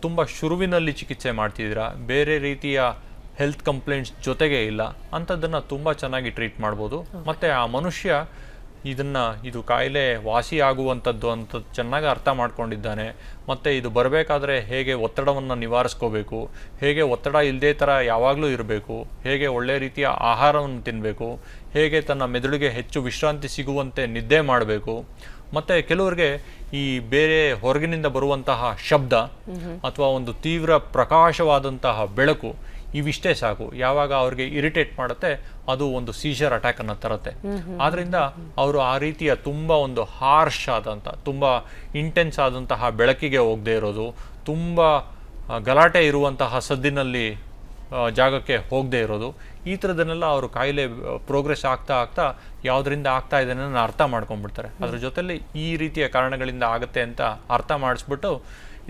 [SPEAKER 2] ತುಂಬ ಶುರುವಿನಲ್ಲಿ ಚಿಕಿತ್ಸೆ ಮಾಡ್ತಿದ್ದೀರಾ ಬೇರೆ ರೀತಿಯ ಹೆಲ್ತ್ ಕಂಪ್ಲೇಂಟ್ಸ್ ಜೊತೆಗೆ ಇಲ್ಲ ಅಂಥದ್ದನ್ನು ತುಂಬ ಚೆನ್ನಾಗಿ ಟ್ರೀಟ್ ಮಾಡ್ಬೋದು. ಮತ್ತು ಆ ಮನುಷ್ಯ ಇದನ್ನು ಇದು ಕಾಯಿಲೆ ವಾಸಿ ಆಗುವಂಥದ್ದು ಅಂತ ಚೆನ್ನಾಗಿ ಅರ್ಥ ಮಾಡ್ಕೊಂಡಿದ್ದಾನೆ. ಮತ್ತು ಇದು ಬರಬೇಕಾದ್ರೆ ಹೇಗೆ ಒತ್ತಡವನ್ನು ನಿವಾರಿಸ್ಕೋಬೇಕು ಹೇಗೆ ಒತ್ತಡ ಇಲ್ಲದೇ ಥರ ಯಾವಾಗಲೂ ಇರಬೇಕು ಹೇಗೆ ಒಳ್ಳೆಯ ರೀತಿಯ ಆಹಾರವನ್ನು ತಿನ್ನಬೇಕು ಹೇಗೆ ತನ್ನ ಮೆದುಳಿಗೆ ಹೆಚ್ಚು ವಿಶ್ರಾಂತಿ ಸಿಗುವಂತೆ ನಿದ್ದೆ ಮಾಡಬೇಕು. ಮತ್ತು ಕೆಲವರಿಗೆ ಈ ಬೇರೆ ಹೊರಗಿನಿಂದ ಬರುವಂತಹ ಶಬ್ದ ಅಥವಾ ಒಂದು ತೀವ್ರ ಪ್ರಕಾಶವಾದಂತಹ ಬೆಳಕು ಇವಿಷ್ಟೇ ಸಾಕು. ಯಾವಾಗ ಅವ್ರಿಗೆ ಇರಿಟೇಟ್ ಮಾಡುತ್ತೆ ಅದು ಒಂದು ಸೀಜರ್ ಅಟ್ಯಾಕ್ ಅನ್ನು ತರುತ್ತೆ. ಆದ್ರಿಂದ ಅವರು ಆ ರೀತಿಯ ತುಂಬ ಒಂದು ಹಾರ್ಶ್ ಆದಂಥ ತುಂಬ ಇಂಟೆನ್ಸ್ ಆದಂತಹ ಬೆಳಕಿಗೆ ಹೋಗದೆ ಇರೋದು ತುಂಬ ಗಲಾಟೆ ಇರುವಂತಹ ಸದ್ದಿನಲ್ಲಿ ಜಾಗಕ್ಕೆ ಹೋಗದೆ ಇರೋದು ಈ ಥರದನ್ನೆಲ್ಲ ಅವರು ಕಾಯಿಲೆ ಪ್ರೋಗ್ರೆಸ್ ಆಗ್ತಾ ಆಗ್ತಾ ಯಾವುದರಿಂದ ಆಗ್ತಾ ಇದೆ ಅನ್ನೋದನ್ನ ಅರ್ಥ ಮಾಡ್ಕೊಂಡ್ಬಿಡ್ತಾರೆ. ಅದ್ರ ಜೊತೆಲಿ ಈ ರೀತಿಯ ಕಾರಣಗಳಿಂದ ಆಗುತ್ತೆ ಅಂತ ಅರ್ಥ ಮಾಡಿಸ್ಬಿಟ್ಟು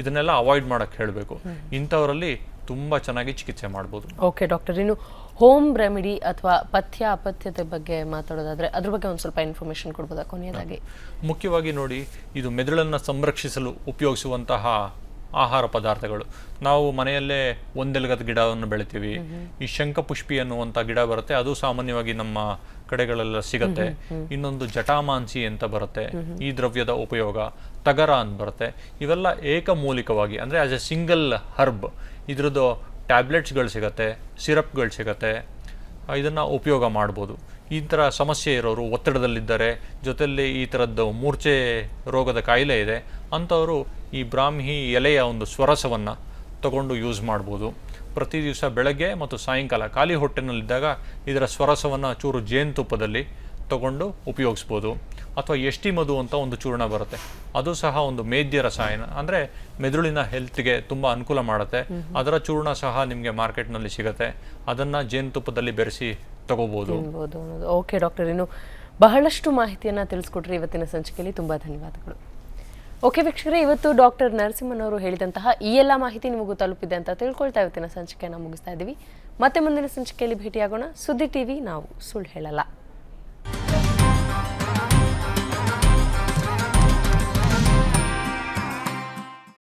[SPEAKER 2] ಇದನ್ನೆಲ್ಲ ಅವಾಯ್ಡ್ ಮಾಡೋಕ್ಕೆ ಹೇಳಬೇಕು. ಇಂಥವರಲ್ಲಿ ತುಂಬ ಚೆನ್ನಾಗಿ ಚಿಕಿತ್ಸೆ ಮಾಡ್ಬೋದು.
[SPEAKER 1] ಓಕೆ ಡಾಕ್ಟರ್ ಇನ್ನು ಹೋಮ್ ರೆಮಿಡಿ ಅಥವಾ ಪಥ್ಯ ಅಪಥ್ಯತೆ ಬಗ್ಗೆ ಮಾತಾಡೋದಾದ್ರೆ ಅದ್ರ ಬಗ್ಗೆ ಒಂದು ಸ್ವಲ್ಪ ಇನ್ಫಾರ್ಮೇಶನ್ ಕೊಡ್ಬೋದಾ ಕೊನೆಯದಾಗಿ?
[SPEAKER 2] ಮುಖ್ಯವಾಗಿ ನೋಡಿ ಇದು ಮೆದುಳನ್ನು ಸಂರಕ್ಷಿಸಲು ಉಪಯೋಗಿಸುವಂತಹ ಆಹಾರ ಪದಾರ್ಥಗಳು. ನಾವು ಮನೆಯಲ್ಲೇ ಒಂದೆಲಗದ ಗಿಡವನ್ನು ಬೆಳಿತೀವಿ. ಈ ಶಂಖಪುಷ್ಪಿ ಅನ್ನುವಂಥ ಗಿಡ ಬರುತ್ತೆ ಅದು ಸಾಮಾನ್ಯವಾಗಿ ನಮ್ಮ ಕಡೆಗಳೆಲ್ಲ ಸಿಗತ್ತೆ. ಇನ್ನೊಂದು ಜಟಾಮಾಂಸಿ ಅಂತ ಬರುತ್ತೆ. ಈ ದ್ರವ್ಯದ ಉಪಯೋಗ ತಗರ ಅಂತ ಬರುತ್ತೆ. ಇವೆಲ್ಲ ಏಕಮೂಲಿಕವಾಗಿ ಅಂದರೆ ಆಸ್ ಎ ಸಿಂಗಲ್ ಹರ್ಬ್ ಇದ್ರದ್ದು ಟ್ಯಾಬ್ಲೆಟ್ಸ್ಗಳು ಸಿಗತ್ತೆ, ಸಿರಪ್ಗಳು ಸಿಗುತ್ತೆ ಇದನ್ನು ಉಪಯೋಗ ಮಾಡ್ಬೋದು. ಈ ಥರ ಸಮಸ್ಯೆ ಇರೋರು ಒತ್ತಡದಲ್ಲಿದ್ದಾರೆ, ಜೊತೆಯಲ್ಲಿ ಈ ಥರದ್ದು ಮೂರ್ಛೆ ರೋಗದ ಕಾಯಿಲೆ ಇದೆ, ಅಂಥವರು ಈ ಬ್ರಾಹ್ಮಿ ಎಲೆಯ ಒಂದು ಸ್ವರಸವನ್ನು ತಗೊಂಡು ಯೂಸ್ ಮಾಡ್ಬೋದು. ಪ್ರತಿ ದಿವಸ ಬೆಳಗ್ಗೆ ಮತ್ತು ಸಾಯಂಕಾಲ ಖಾಲಿ ಹೊಟ್ಟೆನಲ್ಲಿದ್ದಾಗ ಇದರ ಸ್ವರಸವನ್ನು ಚೂರು ಜೇನುತುಪ್ಪದಲ್ಲಿ ತಗೊಂಡು ಉಪಯೋಗಿಸ್ಬೋದು. ಅಥವಾ ಎಷ್ಟಿ ಮಧು ಅಂತ ಒಂದು ಚೂರ್ಣ ಬರುತ್ತೆ. ಅದು ಸಹ ಒಂದು ಮೇದ್ಯ ರಸಾಯನ. ಅಂದರೆ ಮೆದುಳಿನ ಹೆಲ್ತ್ಗೆ ತುಂಬ ಅನುಕೂಲ ಮಾಡುತ್ತೆ. ಅದರ ಚೂರ್ಣ ಸಹ ನಿಮಗೆ ಮಾರ್ಕೆಟ್ನಲ್ಲಿ ಸಿಗುತ್ತೆ. ಅದನ್ನು ಜೇನುತುಪ್ಪದಲ್ಲಿ ಬೆರೆಸಿ ತಗೋಬೋದು.
[SPEAKER 1] ಓಕೆ ಡಾಕ್ಟರ್ ಇನ್ನು ಬಹಳಷ್ಟು ಮಾಹಿತಿಯನ್ನ ತಿಳಿಸ್ಕೊಟ್ರಿ ಇವತ್ತಿನ ಸಂಚಿಕೆಯಲ್ಲಿ. ತುಂಬಾ ಧನ್ಯವಾದಗಳು. ಓಕೆ ವೀಕ್ಷಕರೇ ಇವತ್ತು ಡಾಕ್ಟರ್ ನರಸಿಂಹನ್ ಅವರು ಹೇಳಿದಂತಹ ಈ ಎಲ್ಲ ಮಾಹಿತಿ ನಿಮಗೂ ತಲುಪಿದೆ ಅಂತ ತಿಳ್ಕೊಳ್ತಾ ಇವತ್ತಿನ ಸಂಚಿಕೆಯನ್ನು ಮುಗಿಸ್ತಾ ಇದ್ದೀವಿ ಮತ್ತೆ ಮುಂದಿನ ಸಂಚಿಕೆಯಲ್ಲಿ ಭೇಟಿಯಾಗೋಣ. ಸುದ್ದಿ ಟಿವಿ ನಾವು ಸುಳ್ಳು ಹೇಳಲ್ಲ.